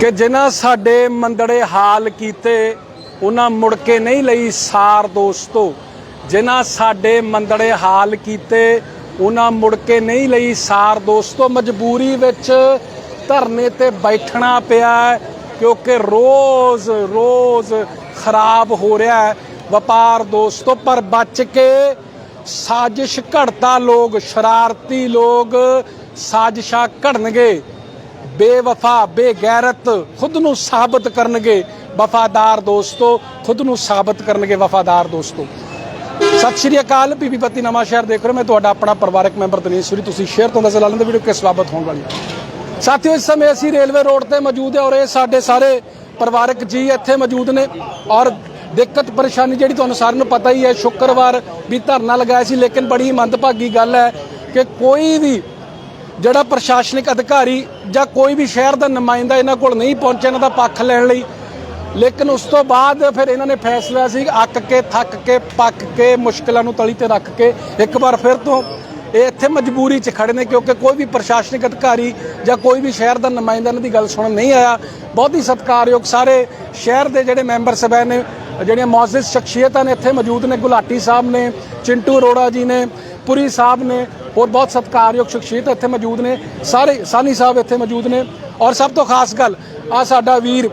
ਕਿ ਜਿਨ੍ਹਾਂ ਸਾਡੇ ਮੰਦੜੇ ਹਾਲ ਕੀਤੇ, ਉਹਨਾਂ ਮੁੜ ਕੇ ਨਹੀਂ ਲਈ ਸਾਰ ਦੋਸਤੋ। ਜਿਨ੍ਹਾਂ ਸਾਡੇ ਮੰਦੜੇ ਹਾਲ ਕੀਤੇ, ਉਹਨਾਂ ਮੁੜ ਕੇ ਨਹੀਂ ਲਈ ਸਾਰ ਦੋਸਤੋ। ਮਜਬੂਰੀ ਵਿੱਚ ਧਰਨੇ ਤੇ ਬੈਠਣਾ ਪਿਆ ਕਿਉਂਕਿ ਰੋਜ਼ ਰੋਜ਼ ਖਰਾਬ ਹੋ ਰਿਹਾ ਹੈ ਵਪਾਰ ਦੋਸਤੋ। ਪਰ ਬਚ ਕੇ ਸਾਜ਼ਿਸ਼ ਘੜਤਾ ਲੋਕ, ਸ਼ਰਾਰਤੀ ਲੋਕ ਸਾਜ਼ਿਸ਼ਾਂ ਘੜਨਗੇ। ਬੇਵਫਾ, ਬੇਗੈਰਤ ਖੁਦ ਨੂੰ ਸਾਬਤ ਕਰਨਗੇ ਵਫਾਦਾਰ ਦੋਸਤੋ, ਖੁਦ ਨੂੰ ਸਾਬਤ ਕਰਨਗੇ ਵਫਾਦਾਰ ਦੋਸਤੋ। ਸਤਿ ਸ਼੍ਰੀ ਅਕਾਲ, ਬੀਬੀ ਬੱਤੀ ਨਵਾਂ ਸ਼ਹਿਰ ਦੇਖ ਰਹੇ ਹੋ। ਮੈਂ ਤੁਹਾਡਾ ਆਪਣਾ ਪਰਿਵਾਰਕ ਮੈਂਬਰ ਦਨੀਸ਼ ਸੂਰੀ। ਤੁਸੀਂ ਸ਼ੇਅਰ ਤੋਂ ਦੱਸ ਲਾਲਨ ਦੇ ਵੀਡੀਓ ਕਿਸ ਬਾਬਤ ਹੋਣ ਵਾਲੀ ਹੈ। ਸਾਥੀਓ, ਇਸ ਸਮੇਂ ਅਸੀਂ ਰੇਲਵੇ ਰੋਡ ਤੇ ਮੌਜੂਦ ਹੈ ਔਰ ਇਹ ਸਾਡੇ ਸਾਰੇ ਪਰਿਵਾਰਕ ਜੀ ਇੱਥੇ ਮੌਜੂਦ ਨੇ। ਔਰ ਦਿੱਕਤ ਪਰੇਸ਼ਾਨੀ ਜਿਹੜੀ ਤੁਹਾਨੂੰ ਸਾਰਿਆਂ ਨੂੰ ਪਤਾ ਹੀ ਹੈ, ਸ਼ੁੱਕਰਵਾਰ ਵੀ ਧਰਨਾ ਲਗਾਇਆ ਸੀ, ਲੇਕਿਨ ਬੜੀ ਮੰਦਭਾਗੀ ਗੱਲ ਹੈ ਕਿ ਕੋਈ ਵੀ ਜਿਹੜਾ ਪ੍ਰਸ਼ਾਸਨਿਕ ਅਧਿਕਾਰੀ ਜਾਂ ਕੋਈ ਵੀ ਸ਼ਹਿਰ ਦਾ ਨੁਮਾਇੰਦਾ ਇਹਨਾਂ ਕੋਲ ਨਹੀਂ ਪਹੁੰਚਿਆ, ਇਹਨਾਂ ਦਾ ਪੱਖ ਲੈਣ ਲਈ। ਲੇਕਿਨ ਉਸ ਤੋਂ ਬਾਅਦ ਫਿਰ ਇਹਨਾਂ ਨੇ ਫੈਸਲਾ ਸੀ ਅੱਕ ਕੇ, ਥੱਕ ਕੇ, ਪੱਕ ਕੇ, ਮੁਸ਼ਕਲਾਂ ਨੂੰ ਤਲੀ ਤੇ ਰੱਖ ਕੇ ਇੱਕ ਵਾਰ ਫਿਰ ਤੋਂ ਇਹ ਇੱਥੇ ਮਜਬੂਰੀ 'ਚ ਖੜੇ ਨੇ ਕਿਉਂਕਿ ਕੋਈ ਵੀ ਪ੍ਰਸ਼ਾਸਨਿਕ ਅਧਿਕਾਰੀ ਜਾਂ ਕੋਈ ਵੀ ਸ਼ਹਿਰ ਦਾ ਨੁਮਾਇੰਦਾ ਇਹਨਾਂ ਦੀ ਗੱਲ ਸੁਣਨ ਨਹੀਂ ਆਇਆ। ਬਹੁਤ ਹੀ ਸਤਿਕਾਰਯੋਗ ਸਾਰੇ ਸ਼ਹਿਰ ਦੇ ਜਿਹੜੇ ਮੈਂਬਰ ਸਭਾ ਨੇ, ਜਿਹੜੀਆਂ ਮੌਜੂਦ ਸ਼ਖਸੀਅਤਾਂ ਨੇ ਇੱਥੇ ਮੌਜੂਦ ਨੇ, ਗੁਲਾਟੀ ਸਾਹਿਬ ਨੇ, ਚਿੰਟੂ ਅਰੋੜਾ ਜੀ ਨੇ, ਪੁਰੀ ਸਾਹਿਬ ਨੇ ਹੋਰ ਬਹੁਤ ਸਤਿਕਾਰਯੋਗ ਸ਼ਖਸੀਅਤ ਇੱਥੇ ਮੌਜੂਦ ਨੇ। ਸਾਰੇ ਸਾਨੀ ਸਾਹਿਬ ਇੱਥੇ ਮੌਜੂਦ ਨੇ। ਔਰ ਸਭ ਤੋਂ ਖਾਸ ਗੱਲ ਆ ਸਾਡਾ ਵੀਰ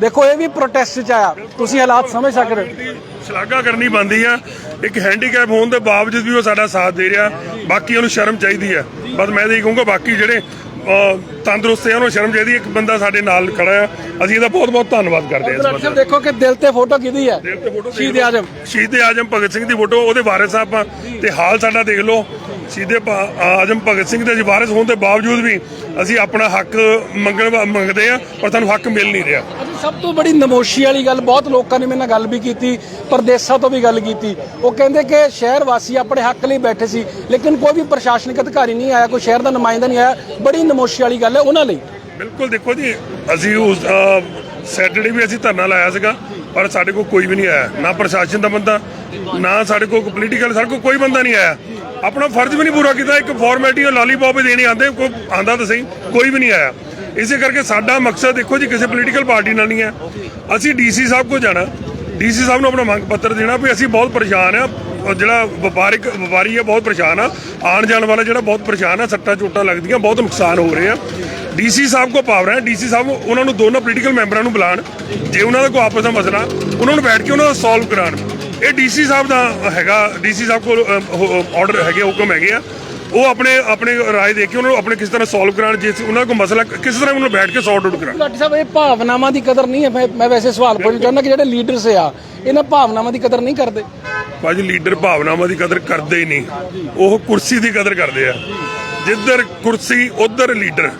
ਦੇਖੋ ਇਹ ਵੀ ਪ੍ਰੋਟੈਸਟ ਚ ਆਇਆ। ਤੁਸੀਂ ਹਾਲਾਤ ਸਮਝ ਸਕਦੇ ਹੋ। ਸ਼ਲਾਘਾ ਕਰਨੀ ਬੰਦੀ ਆ। ਇੱਕ ਹੈਂਡੀਕੈਪ ਹੋਣ ਦੇ ਬਾਵਜੂਦ ਵੀ ਉਹ ਸਾਡਾ ਸਾਥ ਦੇ ਰਿਹਾ। ਬਾਕੀ ਉਹਨੂੰ ਸ਼ਰਮ ਚਾਹੀਦੀ ਆ। ਬਸ ਮੈਂ ਇਹ ਕਹੂੰਗਾ ਬਾਕੀ ਜਿਹੜੇ ਤੰਦਰੁਸਤ ਆ ਉਹਨੂੰ ਸ਼ਰਮ ਚਾਹੀਦੀ ਇੱਕ ਬੰਦਾ ਸਾਡੇ ਨਾਲ ਖੜਾ ਆ। ਅਸੀਂ ਇਹਦਾ ਬਹੁਤ ਬਹੁਤ ਧੰਨਵਾਦ ਕਰਦੇ ਹਾਂ ਇਸ ਬੰਦੇ ਦੇਖੋ ਕਿ ਦਿਲ ਤੇ ਫੋਟੋ ਕਿਹਦੀ ਹੈ ਦੇਖ ਤੇ ਫੋਟੋ ਸ਼ਹੀਦ ਆਜਮ। ਸ਼ਹੀਦ ਆਜਮ ਭਗਤ ਸਿੰਘ ਦੀ ਫੋਟੋ ਉਹਦੇ ਵਾਰਿਸ ਆਪਾਂ। ਤੇ ਹਾਲ ਸਾਡਾ ਦੇਖ ਲਓ। ਸ਼ਹੀਦ ਆਜਮ ਭਗਤ ਸਿੰਘ ਦੇ ਜੀ ਵਾਰਿਸ ਹੋਣ ਦੇ ਬਾਵਜੂਦ ਵੀ ਅਸੀਂ ਆਪਣਾ ਹੱਕ ਮੰਗਣ ਮੰਗਦੇ ਆ ਪਰ ਸਾਨੂੰ ਹੱਕ ਮਿਲ ਨਹੀਂ ਰਿਹਾ। ਸਭ ਤੋਂ ਬੜੀ ਨਮੋਸ਼ੀ ਵਾਲੀ ਗੱਲ ਬਹੁਤ ਲੋਕਾਂ ਨੇ ਮੇਰੇ ਨਾਲ ਗੱਲ ਵੀ ਕੀਤੀ ਪਰਦੇਸਾਂ ਤੋਂ ਵੀ ਗੱਲ ਕੀਤੀ। ਉਹ ਕਹਿੰਦੇ ਕਿ ਸ਼ਹਿਰ ਵਾਸੀ ਆਪਣੇ ਹੱਕ ਲਈ ਬੈਠੇ ਸੀ ਲੇਕਿਨ ਕੋਈ ਵੀ ਪ੍ਰਸ਼ਾਸਨਿਕ ਅਧਿਕਾਰੀ ਨਹੀਂ ਆਇਆ ਕੋਈ ਸ਼ਹਿਰ ਦਾ ਨੁਮਾਇੰਦਾ ਨਹੀਂ ਆਇਆ। ਬੜੀ ਨਮੋਸ਼ੀ ਵਾਲੀ ਗੱਲ ਹੈ ਉਹਨਾਂ ਲਈ। ਬਿਲਕੁਲ ਦੇਖੋ ਜੀ ਅਸੀਂ ਉਸ ਸੈਟਰਡੇ ਵੀ ਅਸੀਂ ਧਰਨਾ ਲਾਇਆ ਸੀਗਾ ਪਰ ਸਾਡੇ ਕੋਲ ਕੋਈ ਵੀ ਨਹੀਂ ਆਇਆ। ਨਾ ਪ੍ਰਸ਼ਾਸਨ ਦਾ ਬੰਦਾ ਨਾ ਸਾਡੇ ਕੋਲ ਪੋਲੀਟੀਕਲ ਸਾਡੇ ਕੋਲ ਕੋਈ ਬੰਦਾ ਨਹੀਂ ਆਇਆ। ਆਪਣਾ ਫਰਜ਼ ਵੀ ਨਹੀਂ ਪੂਰਾ ਕੀਤਾ, ਇੱਕ ਫਾਰਮੈਲਿਟੀ ਉਹ ਲਾਲੀਪੌਪ ਹੀ ਦੇਣੇ ਆਂਦੇ, ਕੋਈ ਆਂਦਾ ਤਾਂ ਸਹੀ, ਕੋਈ ਵੀ ਨਹੀਂ ਆਇਆ। ਇਸੇ ਕਰਕੇ ਸਾਡਾ ਮਕਸਦ ਦੇਖੋ ਜੀ, ਕਿਸੇ ਪੋਲੀਟੀਕਲ ਪਾਰਟੀ ਨਾਲ ਨਹੀਂ ਹੈ। ਅਸੀਂ ਡੀਸੀ ਸਾਹਿਬ ਕੋਲ ਜਾਣਾ ਡੀਸੀ ਸਾਹਿਬ ਨੂੰ ਆਪਣਾ ਮੰਗ ਪੱਤਰ ਦੇਣਾ ਵੀ ਅਸੀਂ ਬਹੁਤ ਪਰੇਸ਼ਾਨ ਆ ਜਿਹੜਾ ਵਪਾਰਿਕ, ਵਪਾਰੀ ਆ, ਬਹੁਤ ਪਰੇਸ਼ਾਨ ਆ। ਆਣ ਜਾਣ ਵਾਲਾ ਜਿਹੜਾ ਬਹੁਤ ਪਰੇਸ਼ਾਨ ਆ, ਸੱਟਾਂ ਚੋਟਾਂ ਲੱਗਦੀਆਂ, ਬਹੁਤ ਨੁਕਸਾਨ ਹੋ ਰਹੇ। ਆ ਡੀਸੀ ਸਾਹਿਬ ਕੋ ਪਾਵਰ ਹੈ ਡੀਸੀ ਸਾਹਿਬ ਉਹਨਾਂ ਨੂੰ ਦੋਨੋਂ ਪੋਲੀਟੀਕਲ ਮੈਂਬਰਾਂ ਨੂੰ ਬੁਲਾਣ ਜੇ ਉਹਨਾਂ ਦਾ ਕੋਈ ਆਪਸ ਦਾ ਮਸਲਾ, ਉਹਨਾਂ ਨੂੰ ਬੈਠ ਕੇ ਉਹਨਾਂ ਦਾ ਸੋਲਵ ਕਰਾਣ ਇਹ ਡੀਸੀ ਸਾਹਿਬ ਦਾ ਹੈਗਾ ਡੀਸੀ ਸਾਹਿਬ ਕੋਲ ਆਰਡਰ ਹੈਗੇ ਹੁਕਮ ਹੈਗੇ ਆ। ਉਹ ਆਪਣੇ ਆਪਣੇ ਰਾਏ ਦੇ ਕੇ ਉਹਨਾਂ ਨੂੰ ਆਪਣੇ ਕਿਸ ਤਰ੍ਹਾਂ ਸੋਲਵ ਕਰਾਣ ਜੇ ਉਹਨਾਂ ਕੋਈ ਮਸਲਾ ਕਿਸ ਤਰ੍ਹਾਂ ਉਹਨਾਂ ਬੈਠ ਕੇ ਸੌਟ ਆਊਟ ਕਰਾਣ ਗੁਲਾਟੀ ਸਾਹਿਬ ਇਹ ਭਾਵਨਾਵਾਂ ਦੀ ਕਦਰ ਨਹੀਂ ਹੈ। ਮੈਂ- ਮੈਂ ਵੈਸੇ ਸਵਾਲ ਪੁੱਛਣਾ ਚਾਹੁੰਦਾ ਕਿ ਜਿਹੜੇ ਲੀਡਰਸ ਆ ਇਹਨਾਂ ਭਾਵਨਾਵਾਂ ਦੀ ਕਦਰ ਨਹੀਂ ਕਰਦੇ? ਭਾਜੀ ਲੀਡਰ ਭਾਵਨਾਵਾਂ ਦੀ ਕਦਰ ਕਰਦੇ ਹੀ ਨਹੀਂ। ਉਹ ਕੁਰਸੀ ਦੀ ਕਦਰ ਕਰਦੇ ਆ। ਜਿੱਧਰ ਕੁਰਸੀ ਉਧਰ ਲੀਡਰ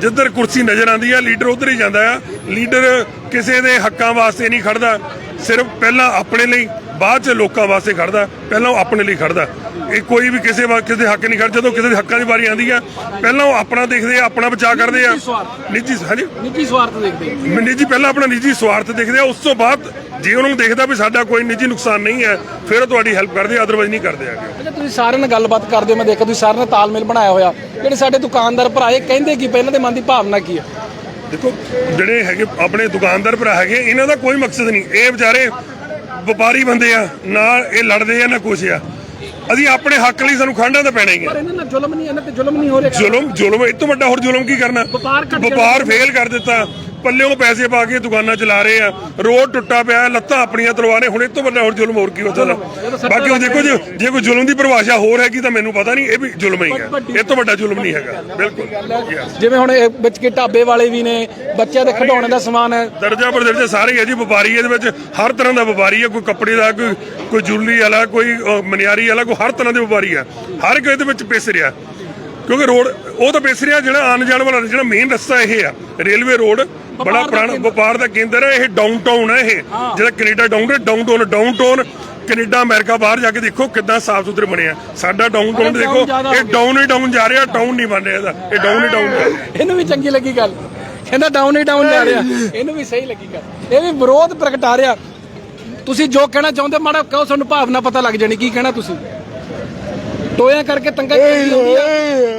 ਜਿੱਧਰ ਕੁਰਸੀ ਨਜ਼ਰ ਆਉਂਦੀ ਆ ਲੀਡਰ ਉਧਰ ਹੀ ਜਾਂਦਾ ਆ। ਲੀਡਰ ਕਿਸੇ ਦੇ ਹੱਕਾਂ ਵਾਸਤੇ ਨਹੀਂ ਖੜਦਾ। ਸਿਰਫ ਪਹਿਲਾਂ ਆਪਣੇ ਲਈ ਬਾਅਦ ਚ ਲੋਕਾਂ ਵਾਸਤੇ ਖੜਦਾ ਪਹਿਲਾਂ ਉਹ ਆਪਣੇ ਲਈ ਖੜਦਾ। ਇਹ ਕੋਈ ਵੀ ਕਿਸੇ ਵਾ- ਕਿਸੇ ਦੇ ਹੱਕ ਨਹੀਂ ਖੜ ਜਦੋਂ ਕਿਸੇ ਦੇ ਹੱਕਾਂ ਦੀ ਵਾਰੀ ਆਉਂਦੀ ਆ ਪਹਿਲਾਂ ਉਹ ਆਪਣਾ ਦੇਖਦੇ ਆ ਆਪਣਾ ਬਚਾਅ ਕਰਦੇ ਆ। ਨਿੱਜੀ ਹਾਂਜੀ? ਨਿੱਜੀ ਸਵਾਰਥ ਦੇਖਦੇ ਨਿੱਜੀ ਪਹਿਲਾਂ ਆਪਣਾ ਨਿੱਜੀ ਸਵਾਰਥ ਦੇਖਦੇ ਆ ਉਸ ਤੋਂ ਬਾਅਦ ਜੇ ਉਹਨਾਂ ਨੂੰ ਦੇਖਦਾ ਵੀ ਸਾਡਾ ਕੋਈ ਨਿੱਜੀ ਨੁਕਸਾਨ ਨਹੀਂ ਹੈ ਫਿਰ ਉਹ ਤੁਹਾਡੀ ਹੈਲਪ ਕਰਦੇ ਅਦਰਵਾਈਜ਼ ਨਹੀਂ ਕਰਦੇ ਆਗੇ ਅੱਛਾ ਤੁਸੀਂ ਸਾਰਿਆਂ ਨਾਲ ਗੱਲਬਾਤ ਕਰਦੇ ਹੋ ਮੈਂ ਦੇਖਿਆ ਤੁਸੀਂ ਸਾਰਿਆਂ ਨਾਲ ਤਾਲਮੇਲ ਬਣਾਇਆ ਹੋਇਆ। ਜਿਹੜੇ ਸਾਡੇ ਦੁਕਾਨਦਾਰ ਭਰਾ ਇਹ ਕਹਿੰਦੇ ਕੀ ਇਹਨਾਂ ਦੇ ਮਨ ਦੀ ਭਾਵਨਾ ਕੀ ਹੈ? ਦੇਖੋ ਜਿਹੜੇ ਹੈਗੇ ਆਪਣੇ ਦੁਕਾਨਦਾਰ ਭਰਾ ਹੈਗੇ ਇਹਨਾਂ ਦਾ ਕੋਈ ਮਕਸਦ ਨਹੀਂ। ਇਹ ਵਿਚਾਰੇ ਵਪਾਰੀ ਬੰਦੇ ਆ ਨਾ ਇਹ ਲੜਦੇ ਆ ਨਾ ਕੁਛ ਆ। ਅਸੀਂ ਆਪਣੇ ਹੱਕ ਲਈ ਸਾਨੂੰ ਖਾਂਡਾ ਤਾਂ ਪੈਣਾ ਹੀ ਆ। ਪਰ ਇਹਨਾਂ ਨਾਲ ਜ਼ੁਲਮ ਨਹੀਂ ਇਹਨਾਂ ਤੇ ਜ਼ੁਲਮ ਨਹੀਂ ਹੋ ਰਿਹਾ। ਜ਼ੁਲਮ ਜ਼ੁਲਮ ਇਹ ਤੋਂ ਵੱਡਾ ਹੋਰ ਜ਼ੁਲਮ ਕੀ ਕਰਨਾ? ਵਪਾਰ ਘੱਟ ਗਿਆ। ਵਪਾਰ ਫੇਲ ਕਰ ਦਿੱਤਾ। ਪੱਲਿਓਂ ਪੈਸੇ ਪਾ ਕੇ ਦੁਕਾਨਾਂ ਚਲਾ ਰਹੇ ਆ। ਰੋਡ ਟੁੱਟਾ ਪਿਆ ਲੱਤਾਂ ਆਪਣੀਆਂ ਤਲਵਾਰੇ ਹੁਣ ਇਹ ਤੋਂ ਵੱਡਾ ਹੋਰ ਜ਼ੁਲਮ ਹੋਰ ਕੀ ਹੋ ਸਕਦਾ। ਬਾਕੀ ਉਹ ਦੇਖੋ ਜੇ ਜੇ ਕੋਈ ਜ਼ੁਲਮ ਦੀ ਪਰਿਭਾਸ਼ਾ ਹੋਰ ਹੈਗੀ ਤਾਂ ਮੈਨੂੰ ਪਤਾ ਨਹੀਂ ਇਹ ਵੀ ਜ਼ੁਲਮ ਹੀ ਹੈ। ਇਹ ਤੋਂ ਵੱਡਾ ਜ਼ੁਲਮ ਨਹੀਂ ਹੈਗਾ। ਬਿਲਕੁਲ. ਜਿਵੇਂ ਹੁਣ ਇਹ ਵਿੱਚ ਕੇ ਢਾਬੇ ਵਾਲੇ ਵੀ ਨੇ ਬੱਚਿਆਂ ਦੇ ਖਿਡੌਣੇ ਦਾ ਸਮਾਨ ਹੈ। ਦਰਜਾ ਪਰ ਦਰਜਾ ਸਾਰੇ ਹੀ ਜੀ ਵਪਾਰੀ ਇਹਦੇ ਵਿੱਚ ਹਰ ਤਰ੍ਹਾਂ ਦਾ ਵਪਾਰੀ ਹੈ ਕੋਈ ਕੱਪੜੇ ਦਾ ਕੋਈ ਕੋਈ ਜੁਲਰੀ ਵਾਲਾ ਕੋਈ ਮਨਿਆਰੀ ਵਾਲਾ ਕੋਈ ਹਰ ਤਰ੍ਹਾਂ ਦੇ ਵਪਾਰੀ ਹੈ। ਹਰ ਇੱਕ ਇਹਦੇ ਵਿੱਚ ਪਿਸ ਰਿਹਾ। ਕਿਉਂਕਿ ਰੋਡ ਉਹ ਤਾਂ ਪਿਸ ਰਿਹਾ ਜਿਹੜਾ ਆਉਣ ਜਾਣ ਵਾਲਾ ਜਿਹੜਾ ਮੇਨ ਰਸਤਾ ਇਹ ਆ। ਰੇਲਵੇ ਰੋਡ ਬੜਾ ਪੁਰਾਣਾ ਵਪਾਰ ਦਾ ਕੇਂਦਰ ਹੈ ਇਹ ਡਾਊਨਟਾਊਨ ਹੈ ਇਹ। ਜਿਹੜਾ ਕੈਨੇਡਾ ਡਾਊਨ ਹੈ ਡਾਊਨਟਾਊਨ ਡਾਊਨਟਾਊਨ ਕੈਨੇਡਾ ਅਮਰੀਕਾ ਬਾਹਰ ਜਾ ਕੇ ਦੇਖੋ ਕਿੱਦਾਂ ਸਾਫ਼ ਸੁਥਰੇ ਬਣਿਆ ਸਾਡਾ ਡਾਊਨਟਾਊਨ ਦੇਖੋ ਇਹ ਡਾਊਨ ਹੀ ਡਾਊਨ ਜਾ ਰਿਹਾ ਟਾਊਨ ਨਹੀਂ ਬਣ ਰਿਹਾ ਇਹਦਾ। ਇਹ ਡਾਊਨ ਹੀ ਡਾਊਨ ਇਹਨੂੰ ਵੀ ਚੰਗੀ ਲੱਗੀ ਗੱਲ। ਕਹਿੰਦਾ ਡਾਊਨ ਹੀ ਡਾਊਨ ਜਾ ਰਿਹਾ। ਇਹਨੂੰ ਵੀ ਸਹੀ ਲੱਗੀ ਗੱਲ। ਇਹ ਵੀ ਵਿਰੋਧ ਪ੍ਰਗਟਾ ਰਿਹਾ। ਤੁਸੀਂ ਜੋ ਕਹਿਣਾ ਚਾਹੁੰਦੇ ਮਾੜਾ ਕਹੋ ਤੁਹਾਨੂੰ ਭਾਵਨਾ ਪਤਾ ਲੱਗ ਜਾਣੀ ਕੀ ਕਹਿਣਾ ਤੁਸੀਂ। ਟੋਇਆ ਕਰਕੇ ਤੰਗਾ ਆਉਂਦੀ ਆ।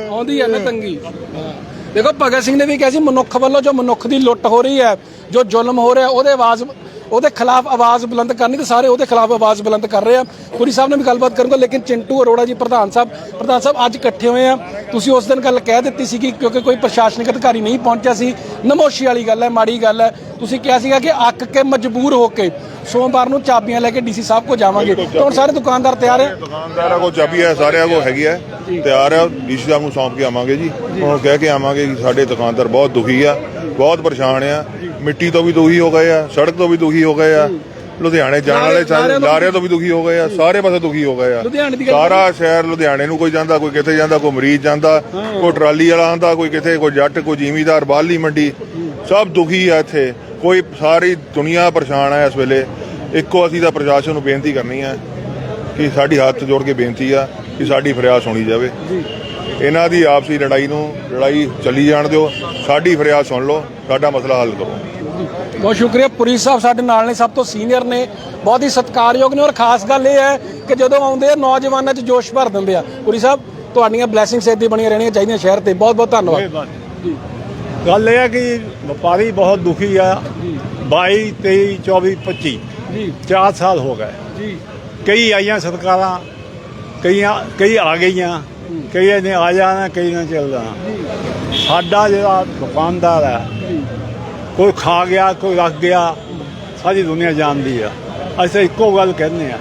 ਆਉਂਦੀ ਆ ਨਾ ਤੰਗੀ। ਹਾਂ। ਦੇਖੋ ਭਗਤ ਸਿੰਘ ਨੇ ਵੀ ਕਿਹਾ ਸੀ, ਮਨੁੱਖ ਵੱਲੋਂ ਜੋ ਮਨੁੱਖ ਦੀ ਲੁੱਟ ਹੋ ਰਹੀ ਹੈ, ਜੋ ਜ਼ੁਲਮ ਹੋ ਰਿਹਾ, ਉਹਦੇ ਆਵਾਜ਼, ਉਹਦੇ ਖਿਲਾਫ ਆਵਾਜ਼ ਬੁਲੰਦ ਕਰਨੀ ਤੇ ਸਾਰੇ ਉਹਦੇ ਖਿਲਾਫ ਆਵਾਜ਼ ਬੁਲੰਦ ਕਰ ਰਹੇ ਆ। ਪੁਰੀ ਸਾਹਿਬ ਨੇ ਵੀ ਗੱਲਬਾਤ ਕਰੂੰਗਾ, ਲੇਕਿਨ ਚਿੰਟੂ ਅਰੋੜਾ ਜੀ, ਪ੍ਰਧਾਨ ਸਾਹਿਬ ਪ੍ਰਧਾਨ ਸਾਹਿਬ ਅੱਜ ਇਕੱਠੇ ਹੋਏ ਆ। ਤੁਸੀਂ ਉਸ ਦਿਨ ਗੱਲ ਕਹਿ ਦਿੱਤੀ ਸੀ ਕਿਉਂਕਿ ਕੋਈ ਪ੍ਰਸ਼ਾਸਨਿਕ ਅਧਿਕਾਰੀ ਨਹੀਂ ਪਹੁੰਚਿਆ ਸੀ। ਨਮੋਸ਼ੀ ਵਾਲੀ ਗੱਲ ਹੈ, ਮਾੜੀ ਗੱਲ ਹੈ। ਤੁਸੀਂ ਕਿਹਾ ਸੀਗਾ ਕਿ ਅੱਕ ਕੇ ਮਜਬੂਰ ਹੋ ਕੇ ਸੋਮਵਾਰ ਨੂੰ ਚਾਬੀਆਂ ਲੈ ਕੇ ਡੀਸੀ ਸਾਹਿਬ ਕੋ ਜਾਵਾਂਗੇ। ਤਾਂ ਹੁਣ ਸਾਰੇ ਦੁਕਾਨਦਾਰ ਤਿਆਰ ਹੈ? ਦੁਕਾਨਦਾਰਾਂ ਕੋਲ ਚਾਬੀ ਹੈ ਸਾਰਿਆਂ ਕੋਲ ਹੈਗੀ ਹੈ। ਤਿਆਰ ਹੈ ਡੀਸੀ ਸਾਹਿਬ ਨੂੰ ਸੌਂਪ ਕੇ ਆਵਾਂਗੇ ਜੀ। ਉਹ ਕਹਿ ਕੇ ਆਵਾਂਗੇ ਕਿ ਸਾਡੇ ਦੁਕਾਨਦਾਰ ਬਹੁਤ ਦੁਖੀ ਆ ਬਹੁਤ ਪਰੇਸ਼ਾਨ ਆ। ਮਿੱਟੀ ਤੋਂ ਵੀ ਦੁਖੀ ਹੋ ਗਏ ਆ ਸੜਕ ਤੋਂ ਵੀ ਦੁਖੀ ਹੋ ਗਏ ਆ। ਲੁਧਿਆਣੇ ਜਾਣ ਵਾਲੇ ਸਾਰੇ ਲਾਰਿਆਂ ਤੋਂ ਵੀ ਦੁਖੀ ਹੋ ਗਏ ਆ ਸਾਰੇ ਪਾਸੇ ਦੁਖੀ ਹੋ ਗਏ ਆ। ਸਾਰਾ ਸ਼ਹਿਰ ਲੁਧਿਆਣੇ ਨੂੰ ਕੋਈ ਜਾਂਦਾ ਕੋਈ ਕਿੱਥੇ ਜਾਂਦਾ ਕੋਈ ਮਰੀਜ਼ ਜਾਂਦਾ ਕੋਈ ਟਰਾਲੀ ਵਾਲਾ ਆਂਦਾ ਕੋਈ ਕਿੱਥੇ ਕੋਈ ਜੱਟ ਕੋਈ ਜ਼ਿਮੀਦਾਰ ਬਾਲੀ ਮੰਡੀ। ਸਭ ਦੁਖੀ ਆ ਇੱਥੇ। ਕੋਈ ਸਾਰੀ ਦੁਨੀਆ ਪਰੇਸ਼ਾਨ ਆ ਇਸ ਵੇਲੇ। ਇੱਕੋ ਅਸੀਂ ਤਾਂ ਪ੍ਰਸ਼ਾਸਨ ਨੂੰ ਬੇਨਤੀ ਕਰਨੀ ਹੈ ਕਿ ਸਾਡੀ ਹੱਥ ਜੋੜ ਕੇ ਬੇਨਤੀ ਆ ਕਿ ਸਾਡੀ ਫਰਿਆਦ ਸੁਣੀ ਜਾਵੇ। ਇਹਨਾਂ ਦੀ ਆਪਸੀ ਲੜਾਈ ਨੂੰ ਲੜਾਈ ਚੱਲੀ ਜਾਣ ਦਿਓ। ਸਾਡੀ ਫਰਿਆਦ ਸੁਣ ਲਓ ਸਾਡਾ ਮਸਲਾ ਹੱਲ ਕਰੋ। ਬਹੁਤ ਸ਼ੁਕਰੀਆ। ਪੁਰੀ ਸਾਹਿਬ ਸਾਡੇ ਨਾਲ ਨੇ ਸਭ ਤੋਂ ਸੀਨੀਅਰ ਨੇ। ਬਹੁਤ ਹੀ ਸਤਿਕਾਰਯੋਗ ਨੇ। ਔਰ ਖਾਸ ਗੱਲ ਇਹ ਹੈ ਕਿ ਜਦੋਂ ਆਉਂਦੇ ਆ ਨੌਜਵਾਨਾਂ 'ਚ ਜੋਸ਼ ਭਰ ਦਿੰਦੇ ਆ। ਪੁਰੀ ਸਾਹਿਬ ਤੁਹਾਡੀਆਂ ਬਲੇਸਿੰਗਸ ਇੱਦਾਂ ਬਣੀਆਂ ਰਹਿਣੀਆਂ ਚਾਹੀਦੀਆਂ ਸ਼ਹਿਰ ਤੇ। ਬਹੁਤ ਬਹੁਤ ਧੰਨਵਾਦ ਗੱਲ ਇਹ ਹੈ ਕਿ ਵਪਾਰੀ ਬਹੁਤ ਦੁਖੀ ਆ। 22 23 24 25 ਜੀ। 4 ਸਾਲ ਹੋ ਗਏ। ਜੀ। ਕਈ ਆਈਆਂ ਸਰਕਾਰਾਂ ਕਈਆਂ ਕਈ ਆ ਗਈਆਂ। ਕਈ ਨੇ ਆ ਜਾਣਾ ਕਈ ਨੇ ਚੱਲ ਜਾਣਾ। ਸਾਡਾ ਜਿਹੜਾ ਦੁਕਾਨਦਾਰ ਹੈ ਕੋਈ ਖਾ ਗਿਆ ਕੋਈ ਰੱਖ ਗਿਆ ਸਾਰੀ ਦੁਨੀਆ ਜਾਣਦੀ ਆ। ਅਸੀਂ ਇੱਕੋ ਗੱਲ ਕਹਿੰਦੇ ਆ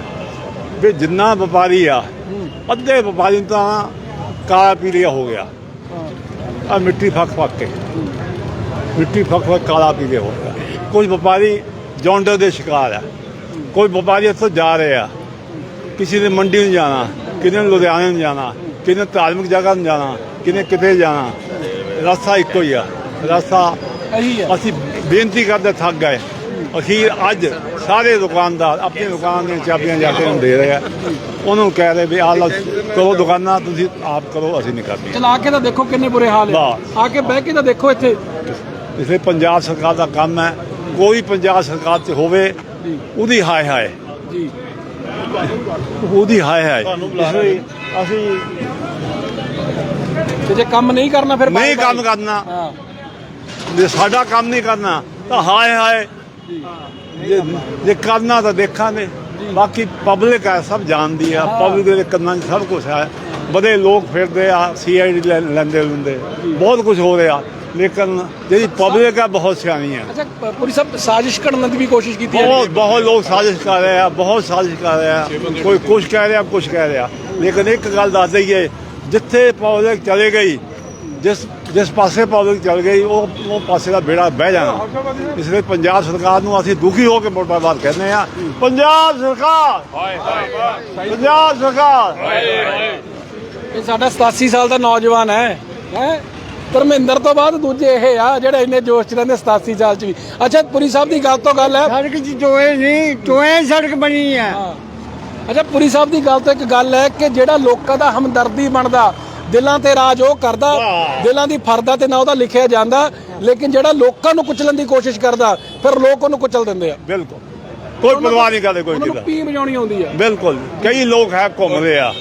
ਵੀ ਜਿੰਨਾ ਵਪਾਰੀ ਆ ਅੱਧੇ ਵਪਾਰੀ ਤਾਂ ਕਾਲਾ ਪੀਲੀਆ ਹੋ ਗਿਆ। ਆ ਮਿੱਟੀ ਫੱਕ ਫੱਕ ਕੇ ਮਿੱਟੀ ਫੱਕ ਫੱਕ ਕਾਲਾ ਪੀਲੇ ਹੋ ਗਿਆ। ਕੁਝ ਵਪਾਰੀ ਜੌਂਡਰ ਦੇ ਸ਼ਿਕਾਰ ਆ। ਕੋਈ ਵਪਾਰੀ ਇੱਥੋਂ ਜਾ ਰਹੇ। ਆ ਕਿਸੇ ਨੇ ਮੰਡੀ ਨੂੰ ਜਾਣਾ ਕਿਸੇ ਨੇ ਲੁਧਿਆਣੇ ਨੂੰ ਜਾਣਾ ਕਿਸੇ ਨੇ ਧਾਰਮਿਕ ਜਗ੍ਹਾ ਨੂੰ ਜਾਣਾ ਕਿਸੇ ਕਿਤੇ ਜਾਣਾ। ਰਸਤਾ ਇੱਕੋ ਹੀ ਆ। ਰਸਤਾ ਅਸੀਂ ਬੇਨਤੀ ਕਰਦੇ ਥੱਕ ਗਏ ਅਖੀਰ ਅੱਜ ਸਾਰੇ ਦੁਕਾਨਦਾਰ ਆਪਣੀ ਦੁਕਾਨ ਦੀਆਂ ਚਾਬੀਆਂ ਜਾ ਕੇ ਦੇ ਰਹੇ ਆ। ਉਹਨੂੰ ਕਹਿ ਰਹੇ ਵੀ ਆਹ ਲਓ ਕਰੋ ਦੁਕਾਨਾਂ ਤੁਸੀਂ ਆਪ ਕਰੋ ਅਸੀਂ ਨਹੀਂ ਕਰਨੀ ਚਲਾ ਕੇ ਤਾਂ ਦੇਖੋ ਕਿੰਨੇ ਬੁਰੇ ਹਾਲ ਬਸ। ਆ ਕੇ ਬਹਿ ਕੇ ਤਾਂ ਦੇਖੋ ਇੱਥੇ। ਇਸ ਲਈ ਪੰਜਾਬ ਸਰਕਾਰ ਦਾ ਕੰਮ ਹੈ। ਕੋਈ ਪੰਜਾਬ ਸਰਕਾਰ 'ਚ ਹੋਵੇ ਉਹਦੀ ਹਾਏ ਹਾਏ। ਜੀ। ਉਹਦੀ ਹਾਏ ਹਾਏ। ਇਸ ਲਈ ਅਸੀਂ ਤੇ ਜੇ ਕੰਮ ਨਹੀਂ ਕਰਨਾ ਫਿਰ ਨਹੀਂ। ਕੰਮ ਕਰਨਾ। ਹਾਂ। ਜੇ ਸਾਡਾ ਕੰਮ ਨਹੀਂ ਕਰਨਾ ਤਾਂ ਹਾਏ ਹਾਏ। ਜੇ। ਜੇ ਕਰਨਾ ਤਾਂ ਦੇਖਾਂਗੇ। ਬਾਕੀ ਪਬਲਿਕ ਹੈ ਸਭ ਜਾਣਦੀ ਆ। ਪਬਲਿਕ ਦੇ ਕੰਨਾਂ 'ਚ ਸਭ ਕੁਝ ਹੈ। ਬੜੇ ਲੋਕ ਫਿਰਦੇ ਆ ਸੀਆਈਡੀ ਲੈਂਦੇ ਲੁੰਦੇ। ਬਹੁਤ ਕੁਝ ਹੋ ਰਿਹਾ। ਲੇਕਿਨ ਜਿਹੜੀ ਪਬਲਿਕ ਹੈ ਬਹੁਤ ਸਿਆਣੀ ਹੈ ਅੱਛਾ ਪ- ਪੁਰੀ ਸਾਹਿਬ ਸਾਜ਼ਿਸ਼ ਕਰਨ ਦੀ ਵੀ ਕੋਸ਼ਿਸ਼ ਕੀਤੀ ਹੈ ਬਹੁਤ ਬਹੁਤ ਲੋਕ ਸਾਜ਼ਿਸ਼ ਕਰ ਰਹੇ ਆ ਬਹੁਤ ਸਾਜ਼ਿਸ਼ ਕਰ ਰਹੇ ਆ। ਕੋਈ ਕੁਝ ਕਹਿ ਰਿਹਾ ਕੁਝ ਕਹਿ ਰਿਹਾ। ਲੇਕਿਨ ਇੱਕ ਗੱਲ ਦੱਸ ਦਈਏ ਜਿੱਥੇ ਪਬਲਿਕ ਚਲੇ ਗਈ ਜਿਸ ਜਿਸ ਪਾਸੇ ਪਬਲਿਕ ਚਲ ਗਈ ਉਹ ਉਹ ਪਾਸੇ ਦਾ ਬੇੜਾ ਬਹਿ ਜਾਣਾ। ਇਸ ਲਈ ਪੰਜਾਬ ਸਰਕਾਰ ਨੂੰ ਅਸੀਂ ਦੁਖੀ ਹੋ ਕੇ ਮੋਟਾਬਾਦ ਕਹਿੰਦੇ ਆ। ਪੰਜਾਬ ਸਰਕਾਰ! ਪੰਜਾਬ ਸਰਕਾਰ! ਇਹ ਸਾਡਾ 87 ਸਾਲ ਦਾ ਨੌਜਵਾਨ ਹੈ। ਹੈ? ਧਰਮਿੰਦਰ ਤੋਂ ਬਾਅਦ ਦੂਜੇ ਇਹ ਆ ਜਿਹੜੇ ਇੰਨੇ ਜੋਸ਼ ਚ ਰਹਿੰਦੇ 87 ਸਾਲ ਚ ਵੀ। ਅੱਛਾ ਪੁਰੀ ਸਾਹਿਬ ਦੀ ਗੱਲ ਤੋਂ ਗੱਲ ਹੈ। ਸੜਕ ਚ ਟੋਏ ਨਹੀਂ ਟੋਏ ਸੜਕ ਬਣੀ ਹਾਂ। ਅੱਛਾ ਪੁਰੀ ਸਾਹਿਬ ਦੀ ਗੱਲ ਤੋਂ ਇੱਕ ਗੱਲ ਹੈ ਕਿ ਜਿਹੜਾ ਲੋਕਾਂ ਦਾ ਹਮਦਰਦੀ ਬਣਦਾ ਦਿਲਾਂ ਤੇ ਰਾਜ ਉਹ ਕਰਦਾ ਦਿਲਾਂ ਦੀ ਫਰਦਾ ਤੇ ਨਾ ਉਹਦਾ ਲਿਖਿਆ ਜਾਂਦਾ ਲੇਕਿਨ ਜਿਹੜਾ ਲੋਕਾਂ ਨੂੰ ਕੁਚਲਣ ਦੀ ਕੋਸ਼ਿਸ਼ ਕਰਦਾ ਫਿਰ ਲੋਕ ਉਹਨੂੰ ਕੁਚਲ ਦਿੰਦੇ ਆ। ਬਿਲਕੁਲ। ਕੋਈ ਪਰਵਾਹ ਨਹੀਂ ਕਰਦੇ ਕੋਈ ਕਿਦਾ ਪੀ ਵਜਾਉਣੀ ਆਉਂਦੀ ਆ। ਬਿਲਕੁਲ ਕਈ ਲੋਕ ਹੈ ਘੁੰਮਦੇ ਆ।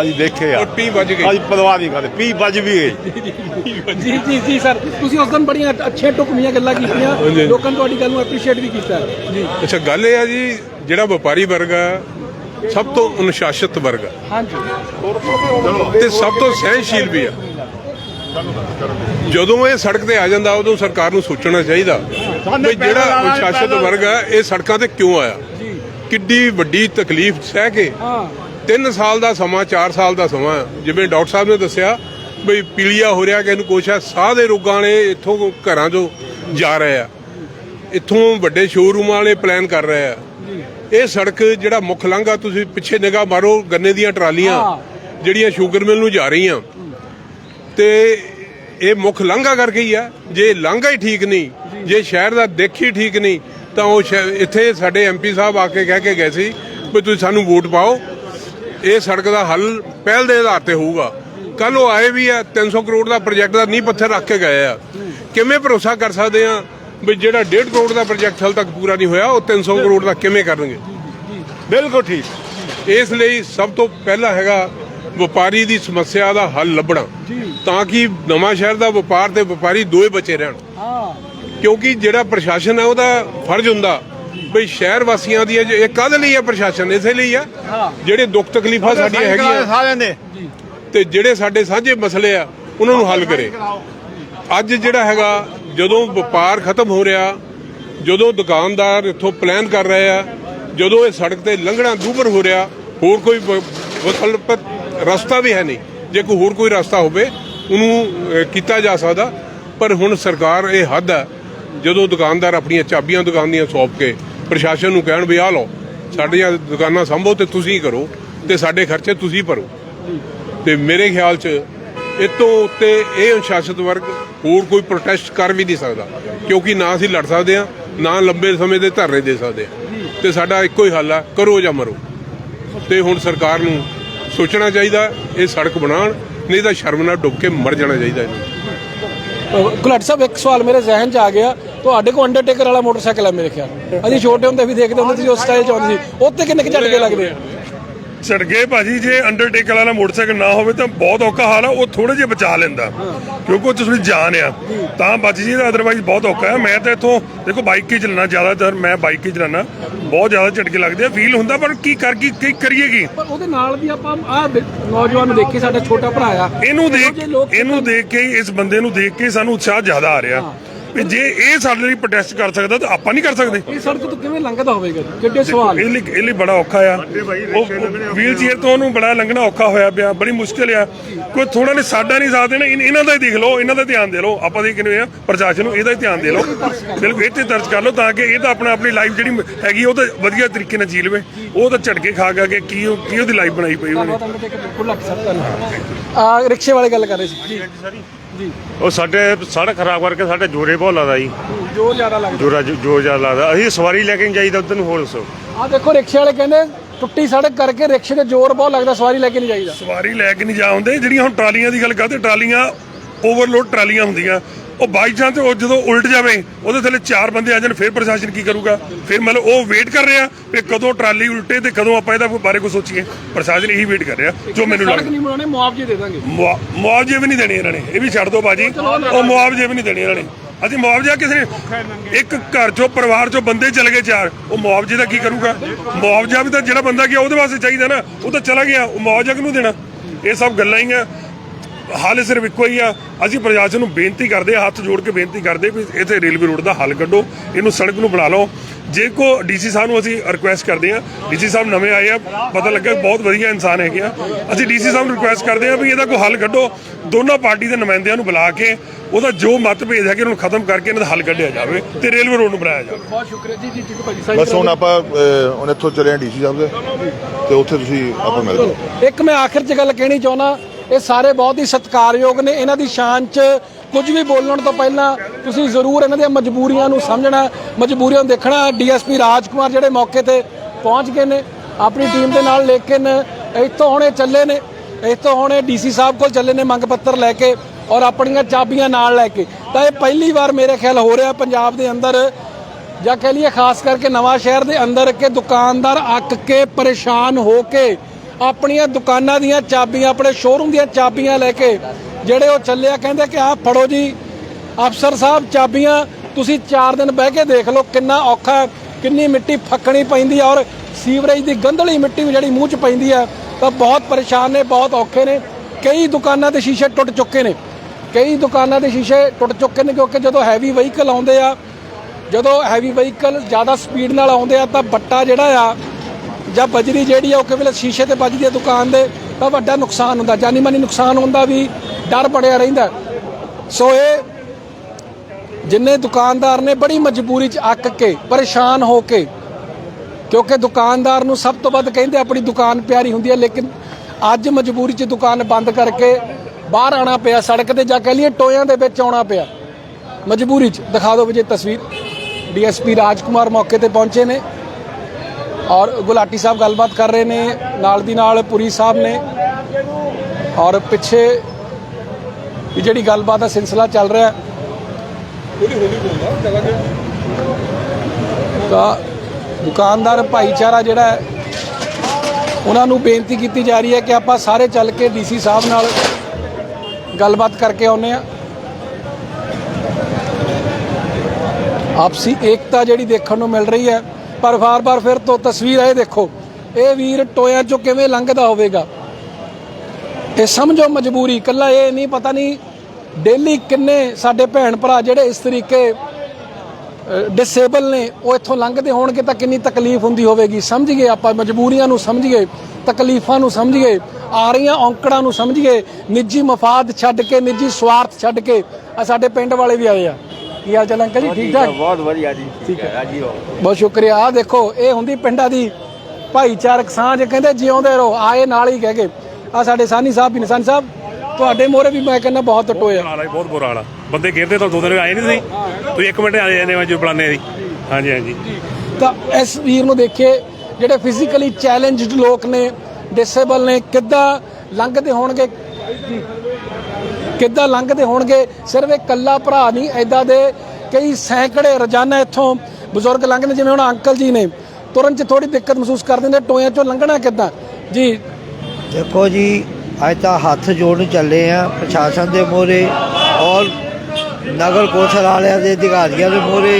ਅਸੀਂ ਦੇਖੇ ਆ। ਪੀ ਵੱਜ ਗਈ। ਅਸੀਂ ਪਰਵਾਹ ਨਹੀਂ ਕਰਦੇ। ਪੀ ਵੱਜ ਵੀ ਗਈ। ਜੀ ਜੀ ਜੀ। ਸਰ ਤੁਸੀਂ ਉਸ ਦਿਨ ਬੜੀਆਂ ਅੱਛੀਆਂ ਟੁਕਮੀਆਂ ਗੱਲਾਂ ਕੀਤੀਆਂ। ਲੋਕਾਂ ਨੇ ਤੁਹਾਡੀ ਗੱਲ ਨੂੰ ਐਪਰੀਸ਼ੀਏਟ ਵੀ ਕੀਤਾ। ਜੀ। ਅੱਛਾ ਗੱਲ ਇਹ ਆ ਜੀ ਜਿਹੜਾ ਵਪਾਰੀ ਵਰਗ ਆ ਸਭ ਤੋਂ ਅਨੁਸ਼ਾਸਿਤ ਵਰਗ ਆ। ਹਾਂਜੀ। ਤੇ ਸਭ ਤੋਂ ਸਹਿਨਸ਼ੀਲ ਵੀ ਆ। ਜਦੋਂ ਇਹ ਸੜਕ ਤੇ ਆ ਜਾਂਦਾ ਉਦੋਂ ਸਰਕਾਰ ਨੂੰ ਸੋਚਣਾ ਚਾਹੀਦਾ। ਵੀ ਜਿਹੜਾ ਅਨੁਸ਼ਾਸਿਤ ਵਰਗ ਆ ਇਹ ਸੜਕਾਂ ਤੇ ਕਿਉਂ ਆਇਆ? ਕਿੱਡੀ ਵੱਡੀ ਤਕਲੀਫ ਸਹਿ ਕੇ ਹਾਂ। 3 ਸਾਲ ਦਾ ਸਮਾਂ 4 ਸਾਲ ਦਾ ਸਮਾਂ ਜਿਵੇਂ ਡਾਕਟਰ ਸਾਹਿਬ ਨੇ ਦੱਸਿਆ ਵੀ ਪੀਲੀਆ ਹੋ ਰਿਹਾ ਕਿ ਇਹਨੂੰ ਕੁਛ ਆ ਸਾਹ ਦੇ ਰੋਗਾਂ ਵਾਲੇ ਇੱਥੋਂ ਘਰਾਂ 'ਚੋਂ ਜਾ ਰਹੇ ਆ। ਇੱਥੋਂ ਵੱਡੇ ਸ਼ੋਰੂਮਾਂ ਵਾਲੇ ਪਲਾਨ ਕਰ ਰਹੇ ਆ। ਇਹ ਸੜਕ ਜਿਹੜਾ ਮੁੱਖ ਲਾਂਘਾ ਤੁਸੀਂ ਪਿੱਛੇ ਨਿਗਾਹ ਮਾਰੋ ਗੰਨੇ ਦੀਆਂ ਟਰਾਲੀਆਂ ਹਾਂ। ਜਿਹੜੀਆਂ ਸ਼ੂਗਰ ਮਿਲ ਨੂੰ ਜਾ ਰਹੀਆਂ। ਤੇ ਇਹ ਮੁੱਖ ਲਾਂਘਾ ਕਰਕੇ ਹੀ ਆ। ਜੇ ਲਾਂਘਾ ਹੀ ਠੀਕ ਨਹੀਂ ਜੇ ਸ਼ਹਿਰ ਦਾ ਦੇਖ ਹੀ ਠੀਕ ਨਹੀਂ ਤਾਂ ਉਹ ਇੱਥੇ ਸਾਡੇ ਐਮਪੀ ਸਾਹਿਬ ਆ ਕੇ ਕਹਿ ਕੇ ਗਏ ਸੀ ਵੀ ਤੁਸੀਂ ਸਾਨੂੰ ਵੋਟ ਪਾਓ। ਇਹ ਸੜਕ ਦਾ ਹੱਲ ਪਹਿਲ ਦੇ ਆਧਾਰ ਤੇ ਹੋਊਗਾ। ਕੱਲ ਉਹ ਆਏ ਵੀ ਆ 300 ਕਰੋੜ ਦਾ ਪ੍ਰੋਜੈਕਟ ਦਾ ਨੀਂਹ ਪੱਥਰ ਰੱਖ ਕੇ ਗਏ ਆ। ਕਿਵੇਂ ਭਰੋਸਾ ਕਰ ਸਕਦੇ ਆ ਵੀ ਜਿਹੜਾ 1.5 ਕਰੋੜ ਦਾ ਪ੍ਰੋਜੈਕਟ ਹਾਲ ਤੱਕ ਪੂਰਾ ਨਹੀਂ ਹੋਇਆ ਉਹ 300 ਕਰੋੜ ਦਾ ਕਿਵੇਂ ਕਰਨਗੇ? ਬਿਲਕੁਲ ਠੀਕ। ਇਸ ਲਈ ਸਭ ਤੋਂ ਪਹਿਲਾ ਹੈਗਾ ਵਪਾਰੀ ਦੀ ਸਮੱਸਿਆ ਦਾ ਹੱਲ ਲੱਭਣਾ। ਤਾਂ ਕਿ ਨਵਾਂ ਸ਼ਹਿਰ ਦਾ ਵਪਾਰ ਤੇ ਵਪਾਰੀ ਦੋਏ ਬਚੇ ਰਹਿਣ। ਹਾਂ। ਕਿਉਂਕਿ ਜਿਹੜਾ ਪ੍ਰਸ਼ਾਸਨ ਹੈ ਉਹਦਾ ਫਰਜ਼ ਹੁੰਦਾ ਬਈ ਸ਼ਹਿਰ ਵਾਸੀਆਂ ਦੀ ਇਹ ਕਾਹਦੇ ਲਈ ਹੈ ਪ੍ਰਸ਼ਾਸਨ? ਇਸੇ ਲਈ ਆ। ਜਿਹੜੇ ਦੁੱਖ ਤਕਲੀਫਾਂ ਸਾਡੀਆਂ ਹੈਗੀਆਂ। ਸਾਰਿਆਂ ਦੇ। ਤੇ ਜਿਹੜੇ ਸਾਡੇ ਸਾਂਝੇ ਮਸਲੇ ਆ ਉਹਨਾਂ ਨੂੰ ਹੱਲ ਕਰੇ। ਅੱਜ ਜਿਹੜਾ ਹੈਗਾ ਜਦੋਂ ਵਪਾਰ ਖਤਮ ਹੋ ਰਿਹਾ ਜਦੋਂ ਦੁਕਾਨਦਾਰ ਇੱਥੋਂ ਪਲਾਨ ਕਰ ਰਹੇ ਆ ਜਦੋਂ ਇਹ ਸੜਕ ਤੇ ਲੰਘਣਾ ਦੂਬਰ ਹੋ ਰਿਹਾ ਹੋਰ ਕੋਈ ਵਿਕਲਪ ਰਸਤਾ ਵੀ ਹੈ ਨਹੀਂ। ਜੇ ਕੋਈ ਹੋਰ ਕੋਈ ਰਸਤਾ ਹੋਵੇ ਉਹਨੂੰ ਕੀਤਾ ਜਾ ਸਕਦਾ। ਪਰ ਹੁਣ ਸਰਕਾਰ ਇਹ ਹੱਦ ਹੈ ਜਦੋਂ ਦੁਕਾਨਦਾਰ ਆਪਣੀਆਂ ਚਾਬੀਆਂ ਦੁਕਾਨ ਦੀਆਂ ਸੌਂਪ ਕੇ ਪ੍ਰਸ਼ਾਸਨ ਨੂੰ ਕਹਿਣ ਵੀ ਆਹ ਲਓ, ਸਾਡੀਆਂ ਦੁਕਾਨਾਂ ਸੰਭੋ ਤੇ ਤੁਸੀਂ ਕਰੋ ਤੇ ਸਾਡੇ ਖਰਚੇ ਤੁਸੀਂ ਭਰੋ। ਤੇ ਮੇਰੇ ਖਿਆਲ 'ਚ ਇਹ ਉੱਤੇ ਇਹ ਅਨੁਸ਼ਾਸਿਤ ਵਰਗ ਹੋਰ ਕੋਈ ਪ੍ਰੋਟੈਸਟ ਕਰ ਵੀ ਨਹੀਂ ਸਕਦਾ, ਕਿਉਂਕਿ ਨਾ ਅਸੀਂ ਲੜ ਸਕਦੇ ਆ ਨਾ ਲੰਬੇ ਸਮੇਂ ਦੇ ਧਰਨੇ ਦੇ ਸਕਦੇ ਆ ਤੇ ਸਾਡਾ ਇੱਕੋ ਹੀ ਹੱਲ ਆ, ਕਰੋ ਜਾਂ ਮਰੋ। ਤੇ ਹੁਣ ਸਰਕਾਰ ਨੂੰ ਸੋਚਣਾ ਚਾਹੀਦਾ, ਇਹ ਸੜਕ ਬਣਾਉਣ, ਨਹੀਂ ਤਾਂ ਸ਼ਰਮ ਨਾਲ ਡੁੱਬ ਕੇ ਮਰ ਜਾਣਾ ਚਾਹੀਦਾ ਇਹਨੂੰ। ਗੁਲਾਟੀ ਸਾਹਿਬ, ਇੱਕ ਸਵਾਲ ਮੇਰੇ ਜ਼ਿਹਨ 'ਚ ਆ ਗਿਆ। ਤੁਹਾਡੇ ਕੋਲ ਅੰਡਰਟੇਕਰ ਵਾਲਾ ਮੋਟਰਸਾਈਕਲ ਹੈ ਮੇਰੇ ਖਿਆਲ। ਅਸੀਂ ਛੋਟੇ ਹੁੰਦੇ ਵੀ ਦੇਖਦੇ ਹੁੰਦੇ ਸੀ, ਉਸ ਸਟਾਈਲ 'ਚ ਆਉਂਦੇ ਸੀ। ਉੱਥੇ ਕਿੰਨੇ ਕੁ ਝਟਕੇ ਲੱਗਦੇ ਆ? ਝੜਕੇ ਭਾਜੀ ਜੇ ਅੰਡਰਟੇਕਰ ਵਾਲਾ ਮੋਟਰਸਾਈਕਲ ਨਾ ਹੋਵੇ ਤਾਂ ਬਹੁਤ ਔਖਾ ਹਾਲ ਆ ਉਹ ਥੋੜੇ ਜਿਹਾ ਬਚਾ ਲੈਂਦਾ। ਕਿਉਂਕਿ ਉਹ ਥੋੜੀ ਜਾਨ ਆ। ਤਾਂ ਬਚ ਜੀ ਅਦਰਵਾਈਜ਼ ਬਹੁਤ ਔਖਾ ਹੈ ਮੈਂ ਤਾਂ ਇੱਥੋਂ ਦੇਖੋ ਬਾਈਕ ਹੀ ਚਲਾਉਣਾ ਜ਼ਿਆਦਾਤਰ ਮੈਂ ਬਾਈਕ ਹੀ ਚਲਾਉਣਾ ਬਹੁਤ ਜ਼ਿਆਦਾ ਝਟਕੇ ਲੱਗਦੇ ਆ ਫੀਲ ਹੁੰਦਾ ਪਰ ਕੀ ਕਰ ਕੀ ਕੀ ਕਰੀਏ ਕੀ? ਪਰ ਉਹਦੇ ਨਾਲ ਵੀ ਆਪਾਂ ਆ ਨੌਜਵਾਨ ਨੂੰ ਦੇਖੀ ਸਾਡਾ ਛੋਟਾ ਭਰਾ ਆ। ਇਹਨੂੰ ਦੇਖ ਇਹਨੂੰ ਦੇਖ ਕੇ ਇਸ ਬੰਦੇ ਨੂੰ ਦੇਖ ਕੇ ਸਾਨੂੰ ਉਤਸ਼ਾਹ ਜ਼ਿਆਦਾ ਆ ਰਿਹਾ। ਵੀ ਜੇ ਇਹ ਸਾਡੇ ਲਈ ਪ੍ਰੋਟੈਸਟ ਕਰ ਸਕਦਾ ਤਾਂ ਆਪਾਂ ਨਹੀਂ ਕਰ ਸਕਦੇ। ਇਹ ਸੜਕ ਤੋਂ ਕਿਵੇਂ ਲੰਘਦਾ ਹੋਵੇਗਾ? ਕਿੱਡੇ ਸਵਾਲ। ਇਹ ਲਈ ਇਹ ਲਈ ਬੜਾ ਔਖਾ ਆ। ਉਹ ਵੀਲ ਚੇਅਰ ਤੋਂ ਉਹਨੂੰ ਬੜਾ ਲੰਘਣਾ ਔਖਾ ਹੋਇਆ ਪਿਆ ਬੜੀ ਮੁਸ਼ਕਿਲ ਆ। ਕੋਈ ਥੋੜਾ ਨਹੀਂ ਸਾਡਾ ਨਹੀਂ ਸਾਥ ਦੇਣਾ ਇਹਨਾਂ ਦਾ ਹੀ ਦੇਖ ਲਓ ਇਹਨਾਂ ਦਾ ਧਿਆਨ ਦੇ ਲਓ। ਆਪਾਂ ਦੇ ਕਿਵੇਂ ਆ ਪ੍ਰਸ਼ਾਸਨ ਨੂੰ ਇਹਦਾ ਹੀ ਧਿਆਨ ਦੇ ਲਓ। ਬਿਲਕੁਲ ਇਹ ਤੇ ਦਰਜ ਕਰ ਲਓ ਤਾਂ ਕਿ ਇਹ ਤਾਂ ਆਪਣਾ ਆਪਣੀ ਲਾਈਫ ਜਿਹੜੀ ਹੈਗੀ ਉਹ ਤਾਂ ਵਧੀਆ ਤਰੀਕੇ ਨਾਲ ਜੀ ਲਵੇ। ਉਹ ਤਾਂ ਝਟਕੇ ਖਾ ਖਾ ਕੇ ਕੀ ਉਹ- ਕੀ ਉਹਦੀ ਲਾਈਫ ਬਣਾਈ ਪਈ ਉਹਨੇ ਰਿਕਸ਼ੇ ਵਾਲੇ ਗੱਲ ਕਰ ਰਹੇ ਸੀ। ਜੀ। ਉਹ ਸਾਡੇ ਸੜਕ ਖਰਾਬ ਕਰਕੇ ਸਾਡੇ ਜੋਰੇ ਬਹੁਤ ਲੱਗਦਾ ਜੀ। ਜੋ ਜ਼ਿਆਦਾ ਲੱਗਦਾ। ਜੋਰਾ ਜੋਰ ਜ਼ਿਆਦਾ ਲੱਗਦਾ। ਅਸੀਂ ਸਵਾਰੀ ਲੈ ਕੇ ਨਹੀਂ ਜਾਈਦਾ ਉਧਰ ਨੂੰ ਹੋਰ ਦੱਸੋ। ਆ ਦੇਖੋ ਰਿਕਸ਼ੇ ਵਾਲੇ ਕਹਿੰਦੇ ਟੁੱਟੀ ਸੜਕ ਕਰਕੇ ਰਿਕਸ਼ੇ ਤੇ ਜ਼ੋਰ ਬਹੁਤ ਲੱਗਦਾ ਸਵਾਰੀ ਲੈ ਕੇ ਨਹੀਂ ਜਾਈਦਾ। ਸਵਾਰੀ ਲੈ ਕੇ ਨਹੀਂ ਜਾ ਹੁੰਦੇ ਜਿਹੜੀਆਂ ਹੁਣ ਟਰਾਲੀਆਂ ਦੀ ਗੱਲ ਕਰਦੇ ਟਰਾਲੀਆਂ ਓਵਰਲੋਡ ਟਰਾਲੀਆਂ ਹੁੰਦੀਆਂ। ਉਹ ਬਾਈ ਚਾਂਸ ਉਹ ਜਦੋਂ ਉਲਟ ਜਾਵੇ ਉਹਦੇ ਥੱਲੇ ਚਾਰ ਬੰਦੇ ਆ ਜਾਣ ਫਿਰ ਪ੍ਰਸ਼ਾਸਨ ਕੀ ਕਰੂਗਾ? ਫਿਰ ਮਤਲਬ ਉਹ ਵੇਟ ਕਰ ਰਿਹਾ ਵੀ ਕਦੋਂ ਟਰਾਲੀ ਉਲਟੇ ਤੇ ਕਦੋਂ ਆਪਾਂ ਇਹਦਾ ਬਾਰੇ ਕੁਝ ਸੋਚੀਏ। ਪ੍ਰਸ਼ਾਸਨ ਇਹੀ ਵੇਟ ਕਰ ਰਿਹਾ ਜੋ ਮੈਨੂੰ ਸੜਕ ਲੱਗਦਾ। ਨਹੀਂ ਬਣਾਉਣੇ ਮੁਆਵਜ਼ੇ ਦੇ ਦਾਂਗੇ। ਮੁਆ- ਮੁਆਵਜ਼ੇ ਵੀ ਨਹੀਂ ਦੇਣੇ ਇਹਨਾਂ ਨੇ ਇਹ ਵੀ ਛੱਡ ਦਿਓ ਬਾਜੀ ਉਹ ਮੁਆਵਜ਼ੇ ਵੀ ਨਹੀਂ ਦੇਣੇ ਇਹਨਾਂ ਨੇ। ਅਸੀਂ ਮੁਆਵਜ਼ਾ ਕਿਸੇ ਨੇ ਇੱਕ ਘਰ ਚੋਂ ਪਰਿਵਾਰ ਚੋਂ ਬੰਦੇ ਚਲੇ ਗਏ ਚਾਰ ਉਹ ਮੁਆਵਜ਼ੇ ਦਾ ਕੀ ਕਰੂਗਾ? ਮੁਆਵਜ਼ਾ ਵੀ ਤਾਂ ਜਿਹੜਾ ਬੰਦਾ ਗਿਆ ਉਹਦੇ ਵਾਸਤੇ ਚਾਹੀਦਾ ਨਾ ਉਹ ਤਾਂ ਚਲਾ ਗਿਆ ਉਹ ਮੁਆਵਜ਼ਾ ਕਿਹਨੂੰ ਦੇਣਾ? ਇਹ ਸਭ ਗੱਲਾਂ ਹੀ ਆ। ਹਾਲ ਸਿਰਫ ਇੱਕੋ ਹੀ ਆ। ਅਸੀਂ ਪ੍ਰਸ਼ਾਸਨ ਨੂੰ ਬੇਨਤੀ ਕਰਦੇ ਆ ਹੱਥ ਜੋੜ ਕੇ ਬੇਨਤੀ ਕਰਦੇ ਵੀ ਇੱਥੇ ਰੇਲਵੇ ਰੋਡ ਦਾ ਹੱਲ ਕੱਢੋ। ਇਹਨੂੰ ਸੜਕ ਨੂੰ ਬਣਾ ਲਓ। ਜੇ ਕੋ ਡੀਸੀ ਸਾਹਿਬ ਨੂੰ ਅਸੀਂ ਰਿਕੁਐਸਟ ਕਰਦੇ ਆ ਡੀਸੀ ਸਾਹਿਬ ਨਵੇਂ ਆਏ ਆ ਪਤਾ ਲੱਗਾ ਬਹੁਤ ਵਧੀਆ ਇਨਸਾਨ ਹੈਗੇ ਆ। ਅਸੀਂ ਡੀਸੀ ਸਾਹਿਬ ਨੂੰ ਰਿਕੁਐਸਟ ਕਰਦੇ ਆ ਵੀ ਇਹਦਾ ਕੋਈ ਹੱਲ ਕੱਢੋ। ਦੋਨਾਂ ਪਾਰਟੀ ਦੇ ਨੁਮਾਇੰਦਿਆਂ ਨੂੰ ਬੁਲਾ ਕੇ ਉਹਦਾ ਜੋ ਮਤਭੇਦ ਹੈ ਕਿ ਉਹਨੂੰ ਖਤਮ ਕਰਕੇ ਇਹਨਾਂ ਦਾ ਹੱਲ ਕੱਢਿਆ ਜਾਵੇ ਤੇ ਰੇਲਵੇ ਰੋਡ ਨੂੰ ਬਣਾਇਆ ਜਾਵੇ। ਬਹੁਤ ਸ਼ੁਕਰੀਆ ਜੀ ਜੀ ਜੀ ਭਾਜੀ ਬਸ ਹੁਣ ਆਪਾਂ ਹੁਣ ਇੱਥੋਂ ਚੱਲੇ ਹਾਂ ਡੀਸੀ ਸਾਹਿਬ ਦੇ ਤੇ ਉੱਥੇ ਤੁਸੀਂ ਆਪਾਂ ਮਿਲਦੇ ਇੱਕ ਮੈਂ ਆਖਿਰ 'ਚ ਗੱਲ ਕਹਿਣੀ ਚਾਹੁੰਦਾ ਇਹ ਸਾਰੇ ਬਹੁਤ ਹੀ ਸਤਿਕਾਰਯੋਗ ਨੇ। ਇਹਨਾਂ ਦੀ ਸ਼ਾਨ 'ਚ ਕੁਝ ਵੀ ਬੋਲਣ ਤੋਂ ਪਹਿਲਾਂ ਤੁਸੀਂ ਜ਼ਰੂਰ ਇਹਨਾਂ ਦੀਆਂ ਮਜਬੂਰੀਆਂ ਨੂੰ ਸਮਝਣਾ ਮਜਬੂਰੀਆਂ ਨੂੰ ਦੇਖਣਾ ਡੀਐਸਪੀ ਰਾਜਕੁਮਾਰ ਜਿਹੜੇ ਮੌਕੇ ਤੇ ਪਹੁੰਚ ਗਏ ਨੇ, ਆਪਣੀ ਟੀਮ ਦੇ ਨਾਲ ਲੇਕਿਨ ਇੱਥੋਂ ਹੁਣੇ ਚੱਲੇ ਨੇ। ਇੱਥੋਂ ਹੁਣੇ ਡੀਸੀ ਸਾਹਿਬ ਕੋਲ ਚੱਲੇ ਨੇ ਮੰਗ ਪੱਤਰ ਲੈ ਕੇ ਔਰ ਆਪਣੀਆਂ ਚਾਬੀਆਂ ਨਾਲ ਲੈ ਕੇ। ਤਾਂ ਇਹ ਪਹਿਲੀ ਵਾਰ ਮੇਰੇ ਖਿਆਲ ਹੋ ਰਿਹਾ ਪੰਜਾਬ ਦੇ ਅੰਦਰ ਜਾਂ ਕਹ ਲਈਏ ਖਾਸ ਕਰਕੇ ਨਵਾਂ ਸ਼ਹਿਰ ਦੇ ਅੰਦਰ ਕਿ ਦੁਕਾਨਦਾਰ ਅੱਕ ਕੇ ਪਰੇਸ਼ਾਨ ਹੋ ਕੇ ਆਪਣੀਆਂ ਦੁਕਾਨਾਂ ਦੀਆਂ ਚਾਬੀਆਂ, ਆਪਣੇ ਸ਼ੋਰੂਮ ਦੀਆਂ ਚਾਬੀਆਂ ਲੈ ਕੇ ਜਿਹੜੇ ਉਹ ਚੱਲਿਆ, ਕਹਿੰਦੇ ਕਿ ਆਹ ਫੜੋ ਜੀ, ਅਫਸਰ ਸਾਹਿਬ ਚਾਬੀਆਂ, ਤੁਸੀਂ 4 ਦਿਨ ਬਹਿ ਕੇ ਦੇਖ ਲਓ ਕਿੰਨਾ ਔਖਾ ਕਿੰਨੀ ਮਿੱਟੀ ਫੱਕਣੀ ਪੈਂਦੀ ਆ ਔਰ ਸੀਵਰੇਜ ਦੀ ਗੰਧਲੀ ਮਿੱਟੀ ਵੀ ਜਿਹੜੀ ਮੂੰਹ 'ਚ ਪੈਂਦੀ ਆ ਤਾਂ ਬਹੁਤ ਪਰੇਸ਼ਾਨ ਨੇ, ਬਹੁਤ ਔਖੇ ਨੇ। ਕਈ ਦੁਕਾਨਾਂ ਦੇ ਸ਼ੀਸ਼ੇ ਟੁੱਟ ਚੁੱਕੇ ਨੇ। ਕਈ ਦੁਕਾਨਾਂ ਦੇ ਸ਼ੀਸ਼ੇ ਟੁੱਟ ਚੁੱਕੇ ਨੇ ਕਿਉਂਕਿ ਜਦੋਂ ਹੈਵੀ ਵਹੀਕਲ ਆਉਂਦੇ ਆ, ਜਦੋਂ ਹੈਵੀ ਵਹੀਕਲ ਜ਼ਿਆਦਾ ਸਪੀਡ ਨਾਲ ਆਉਂਦੇ ਆ, ਤਾਂ ਬੱਟਾ ਜਿਹੜਾ ਆ ਜਾਂ ਬਜਰੀ ਜਿਹੜੀ ਆ, ਉਹ ਕਿਵੇਂ ਸ਼ੀਸ਼ੇ ਤੇ ਵੱਜਦੀ ਹੈ ਦੁਕਾਨ ਦੇ, ਤਾਂ ਵੱਡਾ ਨੁਕਸਾਨ ਹੁੰਦਾ, ਜਾਨੀ ਮਾਨੀ ਨੁਕਸਾਨ ਹੁੰਦਾ ਵੀ ਡਰ ਬੜਿਆ ਰਹਿੰਦਾ। ਸੋ ਇਹ ਜਿੰਨੇ ਦੁਕਾਨਦਾਰ ਨੇ ਬੜੀ ਮਜਬੂਰੀ 'ਚ ਅੱਕ ਕੇ, ਪਰੇਸ਼ਾਨ ਹੋ ਕੇ, ਕਿਉਂਕਿ ਦੁਕਾਨਦਾਰ ਨੂੰ ਸਭ ਤੋਂ ਵੱਧ ਕਹਿੰਦੇ ਆਪਣੀ ਦੁਕਾਨ ਪਿਆਰੀ ਹੁੰਦੀ ਹੈ ਲੇਕਿਨ ਅੱਜ ਮਜਬੂਰੀ 'ਚ ਦੁਕਾਨ ਬੰਦ ਕਰਕੇ ਬਾਹਰ ਆਣਾ ਪਿਆ, ਸੜਕ ਤੇ ਜਾ ਕੇ ਲਈਏ ਟੋਇਆਂ ਦੇ ਵਿੱਚ ਆਉਣਾ ਪਿਆ। ਮਜਬੂਰੀ 'ਚ, ਦਿਖਾ ਦਿਓ ਵਿਜੇ ਤਸਵੀਰ ਡੀਐਸਪੀ ਰਾਜਕੁਮਾਰ ਮੌਕੇ ਤੇ ਪਹੁੰਚੇ ਨੇ। ਔਰ ਗੁਲਾਟੀ ਸਾਹਿਬ ਗੱਲਬਾਤ ਕਰ ਰਹੇ ਨੇ, ਨਾਲ ਦੀ ਨਾਲ ਪੁਰੀ ਸਾਹਿਬ ਨੇ। ਔਰ ਪਿੱਛੇ ਵੀ ਜਿਹੜੀ ਗੱਲਬਾਤ ਦਾ ਸਿਲਸਿਲਾ ਚੱਲ ਰਿਹਾ ਤਾਂ ਦੁਕਾਨਦਾਰ ਭਾਈਚਾਰਾ ਜਿਹੜਾ ਹੈ, ਉਹਨਾਂ ਨੂੰ ਬੇਨਤੀ ਕੀਤੀ ਜਾ ਰਹੀ ਹੈ ਕਿ ਆਪਾਂ ਸਾਰੇ ਚੱਲ ਕੇ ਡੀਸੀ ਸਾਹਿਬ ਨਾਲ ਗੱਲਬਾਤ ਕਰਕੇ ਆਉਨੇ ਆ ਆਪਸੀ ਏਕਤਾ ਜਿਹੜੀ ਦੇਖਣ ਨੂੰ ਮਿਲ ਰਹੀ ਹੈ। ਪਰ ਵਾਰ-ਵਾਰ ਫਿਰ ਤੋਂ ਤਸਵੀਰ ਇਹ ਦੇਖੋ। ਇਹ ਵੀਰ ਟੋਇਆਂ ਚੋਂ ਕਿਵੇਂ ਲੰਘਦਾ ਹੋਵੇਗਾ? ਇਹ ਸਮਝੋ ਮਜਬੂਰੀ ਕੱਲਾ ਇਹ ਨਹੀਂ, ਪਤਾ ਨਹੀਂ ਡੇਲੀ ਕਿੰਨੇ ਸਾਡੇ ਭੈਣ ਭਰਾ ਜਿਹੜੇ ਇਸ ਤਰੀਕੇ ਡਿਸੇਬਲ ਨੇ, ਉਹ ਇੱਥੋਂ ਲੰਘਦੇ ਹੋਣਗੇ ਤਾਂ ਕਿੰਨੀ ਤਕਲੀਫ ਹੁੰਦੀ ਹੋਵੇਗੀ। ਸਮਝੀਏ ਆਪਾਂ, ਮਜਬੂਰੀਆਂ ਨੂੰ ਸਮਝੀਏ ਤਕਲੀਫਾਂ ਨੂੰ ਸਮਝੀਏ ਆ ਰਹੀਆਂ ਔਂਕੜਾਂ ਨੂੰ ਸਮਝੀਏ ਨਿੱਜੀ ਮਫਾਦ ਛੱਡ ਕੇ, ਨਿੱਜੀ ਸਵਾਰਥ ਛੱਡ ਕੇ ਆ ਸਾਡੇ ਪਿੰਡ ਵਾਲੇ ਵੀ ਆਏ ਆ। ਕੀ ਹਾਲ ਚਾਲ ਅੰਕਲ ਜੀ? ਠੀਕ ਠਾਕ ਬਹੁਤ ਵਧੀਆ ਜੀ। ਠੀਕ ਹੈ। ਜੀ ਬਹੁਤ ਸ਼ੁਕਰੀਆ। ਆ ਦੇਖੋ ਇਹ ਹੁੰਦੀ ਪਿੰਡਾਂ ਦੀ ਭਾਈਚਾਰਕ ਸਾਂਝ ਕਹਿੰਦੇ ਜਿਉਂਦੇ ਰਹੋ ਆਏ ਨਾਲ ਹੀ ਕਹਿ ਕੇ। ਆ ਸਾਡੇ ਸਾਨੀ ਸਾਹਿਬ ਵੀ ਨੇ ਸਾਨੀ ਸਾਹਿਬ ਤੁਹਾਡੇ ਮੋਰੇ ਵੀ ਮੈਂ ਕਹਿੰਦਾ ਬਹੁਤ ਟੋਏ ਆ। ਹਾਲ ਹੈ ਬਹੁਤ ਬੁਰਾ ਹਾਲ ਆ। ਬੰਦੇ ਗਿਰਦੇ ਤਾਂ ਦੋ ਦਿਨ ਆਏ ਨਹੀਂ ਸੀ ਤੁਸੀਂ ਇੱਕ ਮਿੰਟ ਆ ਜਾਂਦੇ ਮੈਂ ਜੋ ਬੁਲਾਉਂਦੇ ਸੀ ਹਾਂਜੀ ਹਾਂਜੀ। ਤਾਂ ਇਸ ਵੀਰ ਨੂੰ ਦੇਖੇ ਜਿਹੜੇ ਫਿਜ਼ੀਕਲੀ ਚੈਲੰਜਡ ਲੋਕ ਨੇ ਡਿਸੇਬਲ ਨੇ ਕਿੱਦਾਂ ਲੰਘਦੇ ਹੋਣਗੇ? ਕਿੱਦਾਂ ਲੰਘਦੇ ਹੋਣਗੇ? ਸਿਰਫ ਇੱਕ ਕੱਲਾ ਭਰਾ ਨਹੀਂ ਐਦਾਂ ਦੇ ਕਈ ਸੈਂਕੜੇ ਰੋਜ਼ਾਨਾ ਇੱਥੋਂ ਬਜ਼ੁਰਗ ਲੰਘਦੇ, ਜਿਵੇਂ ਹੁਣ ਅੰਕਲ ਜੀ ਨੇ। ਤੁਰਨ 'ਚ ਥੋੜੀ ਦਿੱਕਤ ਮਹਿਸੂਸ ਕਰਦੇ ਨੇ, ਟੋਇਆਂ 'ਚੋਂ ਲੰਘਣਾ ਕਿੱਦਾਂ? ਜੀ। ਦੇਖੋ ਜੀ, ਅੱਜ ਤਾਂ ਹੱਥ ਜੋੜਨ ਚੱਲੇ ਆ, ਪ੍ਰਸ਼ਾਸਨ ਦੇ ਮੋਰੇ ਔਰ ਨਗਰ ਕੌਂਸਲ ਵਾਲਿਆਂ ਦੇ ਅਧਿਕਾਰੀਆਂ ਦੇ ਮੋਰੇ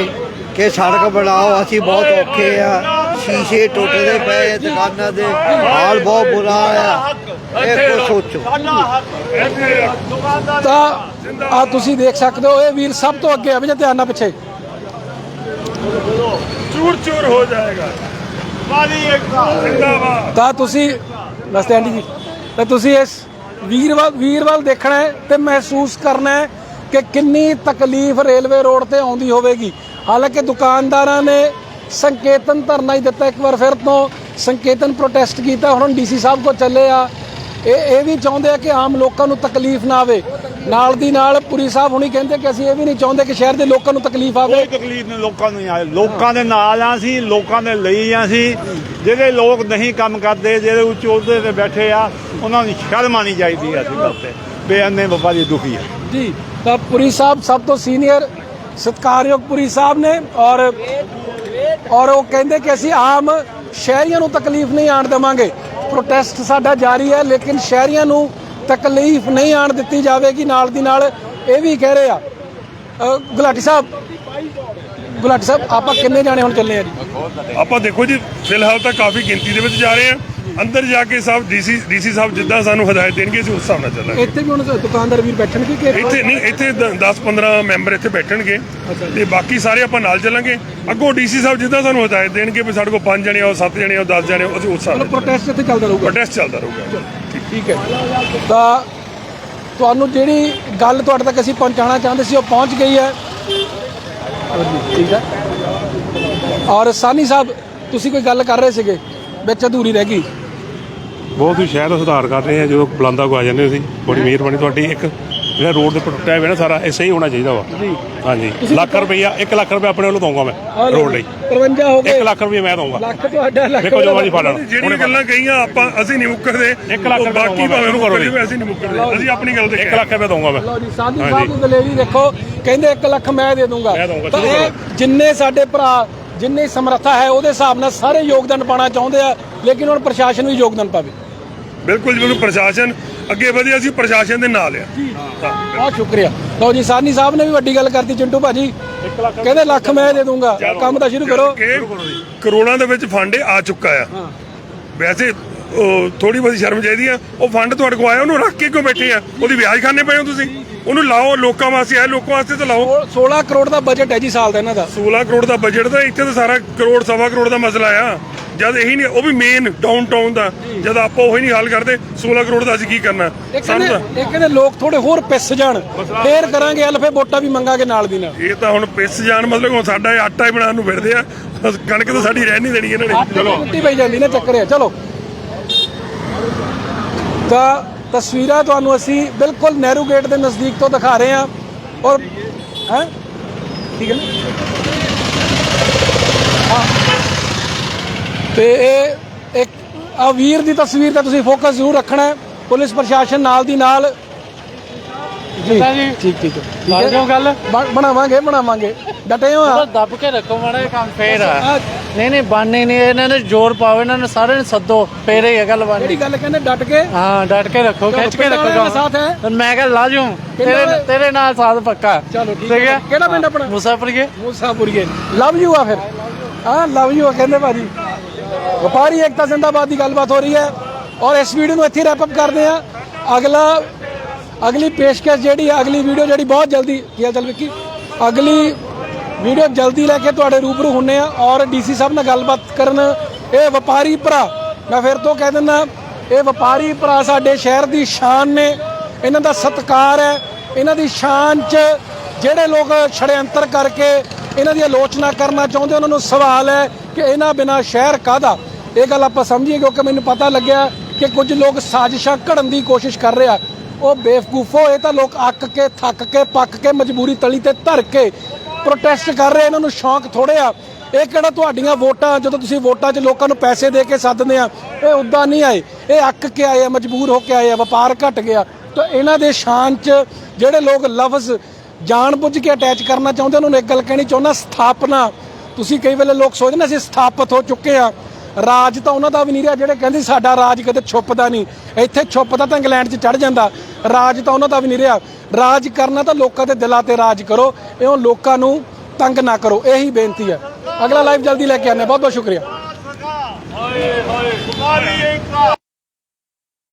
ਕਿ ਸੜਕ ਬਣਾਓ, ਅਸੀਂ ਬਹੁਤ ਔਖੇ ਆ। ਸ਼ੀਸ਼ੇ ਟੁੱਟਦੇ ਪਏ ਦੁਕਾਨਾਂ ਦੇ, ਹਾਲ ਬਹੁਤ ਬੁਰਾ ਆ। ਇਹ ਕੋ ਸੋਚੋ। ਤਾਂ ਆ ਤੁਸੀਂ ਦੇਖ ਸਕਦੇ ਹੋ ਇਹ ਵੀਰ ਸਭ ਤੋਂ ਅੱਗੇ ਆ। ਵੀ ਜੇ ਧਿਆਨ ਨਾਲ ਪਿੱਛੇ। ਚੂਰ ਚੂਰ ਹੋ ਜਾਏਗਾ। ਜਿੰਦਾਬਾਦ। ਤਾਂ ਤੁਸੀਂ ਨਮਸਤੇ ਆਂਟੀ ਜੀ ਤਾਂ ਤੁਸੀਂ ਇਸ ਵੀਰਵਾਲ ਵੀਰਵਾਲ ਦੇਖਣਾ ਹੈ ਤੇ ਮਹਿਸੂਸ ਕਰਨਾ ਹੈ ਕਿ ਕਿੰਨੀ ਤਕਲੀਫ ਰੇਲਵੇ ਰੋਡ ਤੇ ਆਉਂਦੀ ਹੋਵੇਗੀ। ਹਾਲਾਂਕਿ ਦੁਕਾਨਦਾਰਾਂ ਨੇ ਸੰਕੇਤਨ ਧਰਨਾ ਹੀ ਦਿੱਤਾ ਇੱਕ ਵਾਰ ਫਿਰ ਤੋਂ। ਸੰਕੇਤਨ ਪ੍ਰੋਟੈਸਟ ਕੀਤਾ। ਹੁਣ ਡੀਸੀ ਸਾਹਿਬ ਕੋ ਚੱਲੇ ਆ। ਇਹ ਇਹ ਵੀ ਚਾਹੁੰਦੇ ਆ ਕਿ ਆਮ ਲੋਕਾਂ ਨੂੰ ਤਕਲੀਫ ਨਾ ਆਵੇ। ਨਾਲ ਦੀ ਨਾਲ ਪੁਰੀ ਸਾਹਿਬ ਹੁਣੀ ਕਹਿੰਦੇ ਕਿ ਅਸੀਂ ਇਹ ਵੀ ਨਹੀਂ ਚਾਹੁੰਦੇ ਕਿ ਸ਼ਹਿਰ ਦੇ ਲੋਕਾਂ ਨੂੰ ਤਕਲੀਫ ਆਵੇ। ਕੋਈ ਤਕਲੀਫ ਨਹੀਂ ਲੋਕਾਂ ਨੂੰ ਆਏ। ਲੋਕਾਂ ਦੇ ਨਾਲ ਆ ਸੀ ਲੋਕਾਂ ਦੇ ਲਈ ਆ ਸੀ ਜਿਹੜੇ ਲੋਕ ਨਹੀਂ ਕੰਮ ਕਰਦੇ ਜਿਹੜੇ ਉੱਚ ਅਹੁਦੇ ਤੇ ਬੈਠੇ ਆ ਉਹਨਾਂ ਨੂੰ ਸ਼ਰਮ ਆਣੀ ਚਾਹੀਦੀ ਆ ਸੀ ਗੱਲ ਤੇ ਬੇਅੰਨੇ ਵਪਾਰੀ ਦੁਖੀ ਆ। ਜੀ ਤਾਂ ਪੁਰੀ ਸਾਹਿਬ ਸਭ ਤੋਂ ਸੀਨੀਅਰ ਸਤਿਕਾਰਯੋਗ ਪੁਰੀ ਸਾਹਿਬ ਨੇ ਔਰ ਔਰ ਉਹ ਕਹਿੰਦੇ ਕਿ ਅਸੀਂ ਆਮ ਸ਼ਹਿਰੀਆਂ ਨੂੰ ਤਕਲੀਫ ਨਹੀਂ ਆਣ ਦੇਵਾਂਗੇ। ਪ੍ਰੋਟੈਸਟ ਸਾਡਾ ਜਾਰੀ ਹੈ, ਲੇਕਿਨ ਸ਼ਹਿਰੀਆਂ ਨੂੰ ਤਕਲੀਫ ਨਹੀਂ ਆਣ ਦਿੱਤੀ ਜਾਵੇਗੀ, ਨਾਲ ਦੀ ਨਾਲ ਇਹ ਵੀ ਕਹਿ ਰਹੇ ਆ। ਗੁਲਾਟੀ ਸਾਹਿਬ ਗੁਲਾਟੀ ਸਾਹਿਬ, ਆਪਾਂ ਕਿੰਨੇ ਜਾਣੇ ਹੁਣ ਚੱਲੇ ਆ ਜੀ? ਆਪਾਂ ਦੇਖੋ ਜੀ, ਫਿਲਹਾਲ ਤਾਂ ਕਾਫੀ ਗਿਣਤੀ ਦੇ ਵਿੱਚ ਜਾ ਰਹੇ ਆ ਅੰਦਰ ਜਾ ਕੇ ਸਾਹਿਬ ਡੀਸੀ ਡੀਸੀ ਸਾਹਿਬ ਜਿੱਦਾਂ ਸਾਨੂੰ ਹਦਾਇਤ ਦੇਣਗੇ ਅਸੀਂ ਉਸ ਹਿਸਾਬ ਨਾਲ ਚੱਲਾਂਗੇ। ਇੱਥੇ ਵੀ ਹੁਣ ਦੁਕਾਨਦਾਰ ਵੀਰ ਬੈਠਣਗੇ ਕਿ ਇੱਥੇ ਨਹੀਂ ਇੱਥੇ 10-15 ਮੈਂਬਰ ਇੱਥੇ ਬੈਠਣਗੇ। ਤੇ ਬਾਕੀ ਸਾਰੇ ਆਪਾਂ ਨਾਲ ਚੱਲਾਂਗੇ। ਅੱਗੋਂ ਡੀਸੀ ਸਾਹਿਬ ਜਿੱਦਾਂ ਸਾਨੂੰ ਹਦਾਇਤ ਦੇਣਗੇ ਵੀ ਸਾਡੇ ਕੋਲ 5 ਜਣੇ ਆਓ 7 ਜਣੇ ਆਓ 10 ਜਣੇ ਆਓ ਅਸੀਂ ਉਸ ਹਿਸਾਬ ਨਾਲ ਪ੍ਰੋਟੈਸਟ ਇੱਥੇ ਚੱਲਦਾ ਰਹੂਗਾ। ਪ੍ਰੋਟੈਸਟ ਚੱਲਦਾ ਰਹੂਗਾ। ਠੀਕ ਹੈ। ਤਾਂ ਤੁਹਾਨੂੰ ਜਿਹੜੀ ਗੱਲ ਤੁਹਾਡੇ ਤੱਕ ਅਸੀਂ ਪਹੁੰਚਾਉਣਾ ਚਾਹੁੰਦੇ ਸੀ ਉਹ ਪਹੁੰਚ ਗਈ ਹੈ। ਠੀਕ ਹੈ। ਔਰ ਸਾਨੀ ਸਾਹਿਬ ਤੁਸੀਂ ਕੋਈ ਗੱਲ ਕਰ ਰਹੇ ਸੀਗੇ? ਵਿੱਚ ਅਧੂਰੀ ਰਹਿ ਗਈ। ਬਹੁਤ ਹੀ ਸ਼ਹਿਰ ਦਾ ਸੁਧਾਰ ਕਰ ਰਹੇ ਆ ਜਦੋਂ ਬੁਲਾਂਦਾ ਕੋ ਆ ਜਾਂਦੇ ਸੀ ਬੜੀ ਮਿਹਰਬਾਨੀ ਤੁਹਾਡੀ ਇੱਕ ਜਿਹੜਾ ਰੋਡ ਦੇ ਟੁੱਟਿਆ ਹੋਇਆ ਨਾ ਸਾਰਾ ਇਹ ਸਹੀ ਹੋਣਾ ਚਾਹੀਦਾ ਵਾ। ਹਾਂਜੀ। ਲੱਖ ਰੁਪਈਆ 1 ਲੱਖ ਰੁਪਏ ਆਪਣੇ ਵੱਲੋਂ ਦਊਂਗਾ ਮੈਂ ਰੋਡ ਲਈ। 53 ਹੋ 1 ਗਏ ਲੱਖ ਰੁਪਏ ਮੈਂ ਦਊਂਗਾ। ਲੱਖ ਤੁਹਾਡਾ ਲੱਖ ਦੇਖੋ ਜੋ ਮਰਜ਼ੀ ਫੜ ਲੈਣ ਜਿਹੜੀਆਂ ਗੱਲਾਂ ਕਹੀਆਂ ਆਪਾਂ ਅਸੀਂ ਨਹੀਂ ਮੁੱਕਰਦੇ। ਇੱਕ ਲੱਖ ਉਹ ਰੁਪਏ ਬਾਕੀ ਭਾਵੇਂ ਇਹਨੂੰ ਕਰੋ ਅਸੀਂ ਨਹੀਂ ਮੁੱਕਰਦੇ। ਅਸੀਂ ਆਪਣੀ ਗੱਲ ਤੇ 1 ਲੱਖ ਰੁਪਏ ਦਊਂਗਾ ਮੈਂ। ਲਓ ਜੀ ਸਾਧੂ ਸਾਹਿਬ ਦੀ ਦਲੇਰੀ ਦੇਖੋ ਕਹਿੰਦੇ 1 ਲੱਖ ਮੈਂ ਦੇ ਦੂੰਗਾ ਤਾਂ ਇਹ ਜਿੰਨੇ ਸਾਡੇ ਭਰਾ ਜਿੰਨੀ ਸਮਰੱਥਾ ਹੈ ਉਹਦੇ ਹਿਸਾਬ ਨਾਲ ਸਾਰੇ ਯੋਗਦਾਨ ਪਾਣਾ ਚਾਹੁੰਦੇ ਆ ਲੇਕਿਨ ਹੁਣ ਪ੍ਰਸ਼ਾਸਨ ਵੀ ਯੋਗਦਾਨ ਪਾਵੇ। ਬਿਲਕੁਲ ਜਿਵੇਂ ਪ੍ਰਸ਼ਾਸਨ ਅੱਗੇ ਵਧਿਆ ਸੀ ਪ੍ਰਸ਼ਾਸਨ ਦੇ ਨਾਲ ਆ। ਬਹੁਤ ਸ਼ੁਕਰੀਆ। ਲਓ ਜੀ ਸਾਨੀ ਸਾਹਿਬ ਨੇ ਵੀ ਵੱਡੀ ਗੱਲ ਕਰਤੀ ਚਿੰਟੂ ਭਾਜੀ। ਕਹਿੰਦੇ ਲੱਖ ਮੈਂ ਦੇ ਦੂੰਗਾ। ਕੰਮ ਤਾਂ ਸ਼ੁਰੂ ਕਰੋ। ਕਰੋੜਾਂ ਦੇ ਵਿੱਚ ਫੰਡ ਆ ਚੁੱਕਾ ਆ। ਵੈਸੇ ਥੋੜੀ ਬਹੁਤੀ ਸ਼ਰਮ ਚਾਹੀਦੀ ਆ। ਉਹ ਫੰਡ ਤੁਹਾਡੇ ਕੋਲ ਆਇਆ ਉਹਨੂੰ ਰੱਖ ਕੇ ਕਿਉਂ ਬੈਠੇ ਆ? ਉਹਦੀ ਵਿਆਜ ਖਾਣੇ ਪਏ ਹੋ ਤੁਸੀਂ? ਉਹਨੂੰ ਲਾਓ ਲੋਕਾਂ ਵਾਸਤੇ ਆ ਲੋਕਾਂ ਵਾਸਤੇ ਤਾਂ ਲਾਓ। 16 ਕਰੋੜ ਦਾ ਬਜਟ ਹੈ ਜੀ ਸਾਲ ਦਾ ਇਹਨਾਂ ਦਾ। 16 ਕਰੋੜ ਦਾ ਬਜਟ ਦਾ ਇੱਥੇ ਤਾਂ ਸਾਰਾ ਕਰੋੜ ਸਵਾ ਕਰੋੜ ਦਾ ਮਸਲਾ ਆ। ਜਦ ਇਹੀ ਨਹੀਂ ਉਹ ਵੀ ਮੇਨ ਡਾਊਨ ਟਾਊਨ ਦਾ ਜਦ ਆਪਾਂ ਉਹੀ ਨਹੀਂ ਹੱਲ ਕਰਦੇ 16 ਕਰੋੜ ਦਾ ਅਸੀਂ ਕੀ ਕਰਨਾ? ਸਾਨੂੰ ਤਾਂ ਕਹਿੰਦੇ ਇਹ ਕਹਿੰਦੇ ਲੋਕ ਥੋੜੇ ਹੋਰ ਪਿਸ ਜਾਣ। ਫੇਰ ਕਰਾਂਗੇ ਅਲਫੇ ਵੋਟਾਂ ਵੀ ਮੰਗਾਂਗੇ ਨਾਲ ਦੀ ਨਾਲ। ਇਹ ਤਾਂ ਹੁਣ ਪਿਸ ਜਾਣ ਮਤਲਬ ਹੁਣ ਸਾਡਾ ਆਟਾ ਹੀ ਬਣਾਉਣ ਨੂੰ ਫਿਰਦੇ ਆ। ਕਣਕ ਤਾਂ ਸਾਡੀ ਰਹਿ ਨਹੀਂ ਦੇਣੀ ਇਹਨਾਂ ਨੇ। ਚਲੋ। ਮਿੱਟੀ ਪਈ ਜਾਂਦੀ ਨਾ ਚੱਕਰ ਚਲੋ। ਤਾਂ ਤਸਵੀਰਾਂ ਤੁਹਾਨੂੰ ਅਸੀਂ ਬਿਲਕੁਲ ਨਹਿਰੂ ਗੇਟ ਦੇ ਨਜ਼ਦੀਕ ਤੋਂ ਦਿਖਾ ਰਹੇ ਹਾਂ ਔਰ ਹੈ? ਠੀਕ ਹੈ ਨਾ? ਹਾਂ। ਤੇ ਇਹ ਇੱਕ ਆ ਵੀਰ ਦੀ ਤਸਵੀਰ ਤੇ ਤੁਸੀਂ ਫੋਕਸ ਜ਼ਰੂਰ ਰੱਖਣਾ ਹੈ। ਪੁਲਿਸ ਪ੍ਰਸ਼ਾਸਨ ਨਾਲ ਦੀ ਨਾਲ। ਜੀ ਠੀਕ ਠੀਕ ਹੈ। ਬਣ ਜਾਓ ਗੱਲ। ਬਣ- ਬਣਾਵਾਂਗੇ ਬਣਾਵਾਂਗੇ। ਡਟੇ ਹੋ ਆ ਦੱਬ ਕੇ ਰੱਖੋ ਮਾੜਾ ਜਿਹਾ ਕੰਮ ਫੇਰ ਆ। ਨਹੀਂ ਨਹੀਂ ਬਣਨੀ ਨਹੀਂ ਇਹਨਾਂ ਨੇ ਜ਼ੋਰ ਪਾਓ ਇਹਨਾਂ ਨੇ ਸਾਰਿਆਂ ਨੂੰ ਸੱਦੋ ਫੇਰ ਹੀ ਇਹ ਗੱਲ ਬਣਨੀ ਜਿਹੜੀ ਗੱਲ ਕਹਿੰਦੇ ਡਟ ਕੇ? ਹਾਂ ਡਟ ਕੇ ਰੱਖੋ ਖਿੱਚ ਕੇ ਪਿੰਡ ਰੱਖੋ ਵਾਲਿਆਂ ਦਾ। ਸਾਥ ਹੈ? ਮੈਂ ਕਿਹਾ ਲਾਜੂ ਤੇਰੇ ਵਾਲੇ- ਤੇਰੇ ਨਾਲ ਸਾਥ ਪੱਕਾ। ਚਲੋ ਠੀਕ ਹੈ। ਕਿਹੜਾ ਪਿੰਡ ਆਪਣਾ? ਮੁਸਾਫਰੀਏ ਮੂਸਾਪੁਰੀਏ। ਲਵ ਯੂ ਆ ਫਿਰ। ਹਾਂ ਲਵ ਯੂ ਆ ਕਹਿੰਦੇ ਭਾਜੀ। ਵਪਾਰੀ ਏਕਤਾ ਜ਼ਿੰਦਾਬਾਦ ਦੀ ਗੱਲਬਾਤ ਹੋ ਰਹੀ ਹੈ। ਔਰ ਇਸ ਵੀਡੀਓ ਨੂੰ ਇੱਥੇ ਰੈਪ ਅਪ ਕਰਦੇ ਆ ਅਗਲਾ ਅਗਲੀ ਪੇਸ਼ਕਸ਼ ਜਿਹੜੀ ਹੈ ਅਗਲੀ ਵੀਡੀਓ ਜਿਹੜੀ ਬਹੁਤ ਜਲਦੀ ਕੀ ਹਾਲ ਚਾਲ ਵਿੱਕੀ। ਅਗਲੀ ਵੀਡੀਓ ਜਲਦੀ ਲੈ ਕੇ ਤੁਹਾਡੇ ਰੂਬਰੂ ਹੁੰਨੇ ਆ ਔਰ ਡੀਸੀ ਸਾਹਿਬ ਨਾਲ ਗੱਲਬਾਤ ਕਰਨ। ਇਹ ਵਪਾਰੀ ਭਰਾ, ਮੈਂ ਫਿਰ ਤੋਂ ਕਹਿ ਦਿੰਦਾ, ਇਹ ਵਪਾਰੀ ਭਰਾ ਸਾਡੇ ਸ਼ਹਿਰ ਦੀ ਸ਼ਾਨ ਨੇ। ਇਹਨਾਂ ਦਾ ਸਤਿਕਾਰ ਹੈ। ਇਹਨਾਂ ਦੀ ਸ਼ਾਨ 'ਚ ਜਿਹੜੇ ਲੋਕ ਛੜਯੰਤਰ ਕਰਕੇ ਇਹਨਾਂ ਦੀ ਆਲੋਚਨਾ ਕਰਨਾ ਚਾਹੁੰਦੇ ਉਹਨਾਂ ਨੂੰ ਸਵਾਲ ਹੈ ਕਿ ਇਹਨਾਂ ਬਿਨਾ ਸ਼ਹਿਰ ਕਾਦਾ ਇਹ ਗੱਲ ਆਪਾਂ ਸਮਝੀਏ ਕਿਉਂਕਿ ਮੈਨੂੰ ਪਤਾ ਲੱਗਿਆ ਕਿ ਕੁਝ ਲੋਕ ਸਾਜ਼ਿਸ਼ਾਂ ਘੜਨ ਦੀ ਕੋਸ਼ਿਸ਼ ਕਰ ਰਿਹਾ ਉਹ ਬੇਵਕੂਫੋ, ਇਹ ਤਾਂ ਲੋਕ ਅੱਕ ਕੇ, ਥੱਕ ਕੇ, ਪੱਕ ਕੇ, ਮਜਬੂਰੀ ਤਲੀ ਤੇ ਧਰ ਕੇ ਪ੍ਰੋਟੈਸਟ ਕਰ ਰਹੇ ਇਹਨਾਂ ਨੂੰ ਸ਼ੌਂਕ ਥੋੜੇ ਆ। ਇਹ ਕਿਹੜਾ ਤੁਹਾਡੀਆਂ ਵੋਟਾਂ, ਜਦੋਂ ਤੁਸੀਂ ਵੋਟਾਂ 'ਚ ਲੋਕਾਂ ਨੂੰ ਪੈਸੇ ਦੇ ਕੇ ਸੱਦਦੇ ਆ, ਇਹ ਉਦਾਂ ਨਹੀਂ ਆਏ। ਇਹ ਅੱਕ ਕੇ ਆਏ ਆ, ਮਜਬੂਰ ਹੋ ਕੇ ਆਏ ਆ, ਵਪਾਰ ਘਟ ਗਿਆ। ਤਾਂ ਇਹਨਾਂ ਦੇ ਸ਼ਾਨ 'ਚ ਜਿਹੜੇ ਲੋਕ ਲਫ਼ਜ਼ ਜਾਣ ਬੁੱਝ ਕੇ ਅਟੈਚ ਕਰਨਾ ਚਾਹੁੰਦੇ ਉਹਨਾਂ ਨੂੰ ਇੱਕ ਗੱਲ ਕਹਿਣੀ ਚਾਹੁੰਦਾ, ਸਥਾਪਨਾ। ਤੁਸੀਂ ਕਈ ਵੇਲੇ ਲੋਕ ਸੋਚਦੇ ਨੇ, ਅਸੀਂ ਸਥਾਪਿਤ ਹੋ ਚੁੱਕੇ ਆ। ਰਾਜ ਤਾਂ ਉਹਨਾਂ ਦਾ ਵੀ ਨਹੀਂ ਰਿਹਾ, ਜਿਹੜੇ ਕਹਿੰਦੇ ਸਾਡਾ ਰਾਜ ਕਦੇ ਛੁਪਦਾ ਨਹੀਂ। ਇੱਥੇ ਛੁੱਪਦਾ ਤਾਂ ਇੰਗਲੈਂਡ 'ਚ ਚੜ ਜਾਂਦਾ। ਰਾਜ ਤਾਂ ਉਹਨਾਂ ਦਾ ਵੀ ਨਹੀਂ ਰਿਹਾ। ਰਾਜ ਕਰਨਾ ਤਾਂ ਲੋਕਾਂ ਦੇ ਦਿਲਾਂ ਤੇ ਰਾਜ ਕਰੋ, ਇਉਂ ਲੋਕਾਂ ਨੂੰ ਤੰਗ ਨਾ ਕਰੋ, ਇਹੀ ਬੇਨਤੀ ਹੈ। ਅਗਲਾ ਲਾਈਵ ਜਲਦੀ ਲੈ ਕੇ ਆਨੇ ਬਹੁਤ ਬਹੁਤ ਸ਼ੁਕਰੀਆ।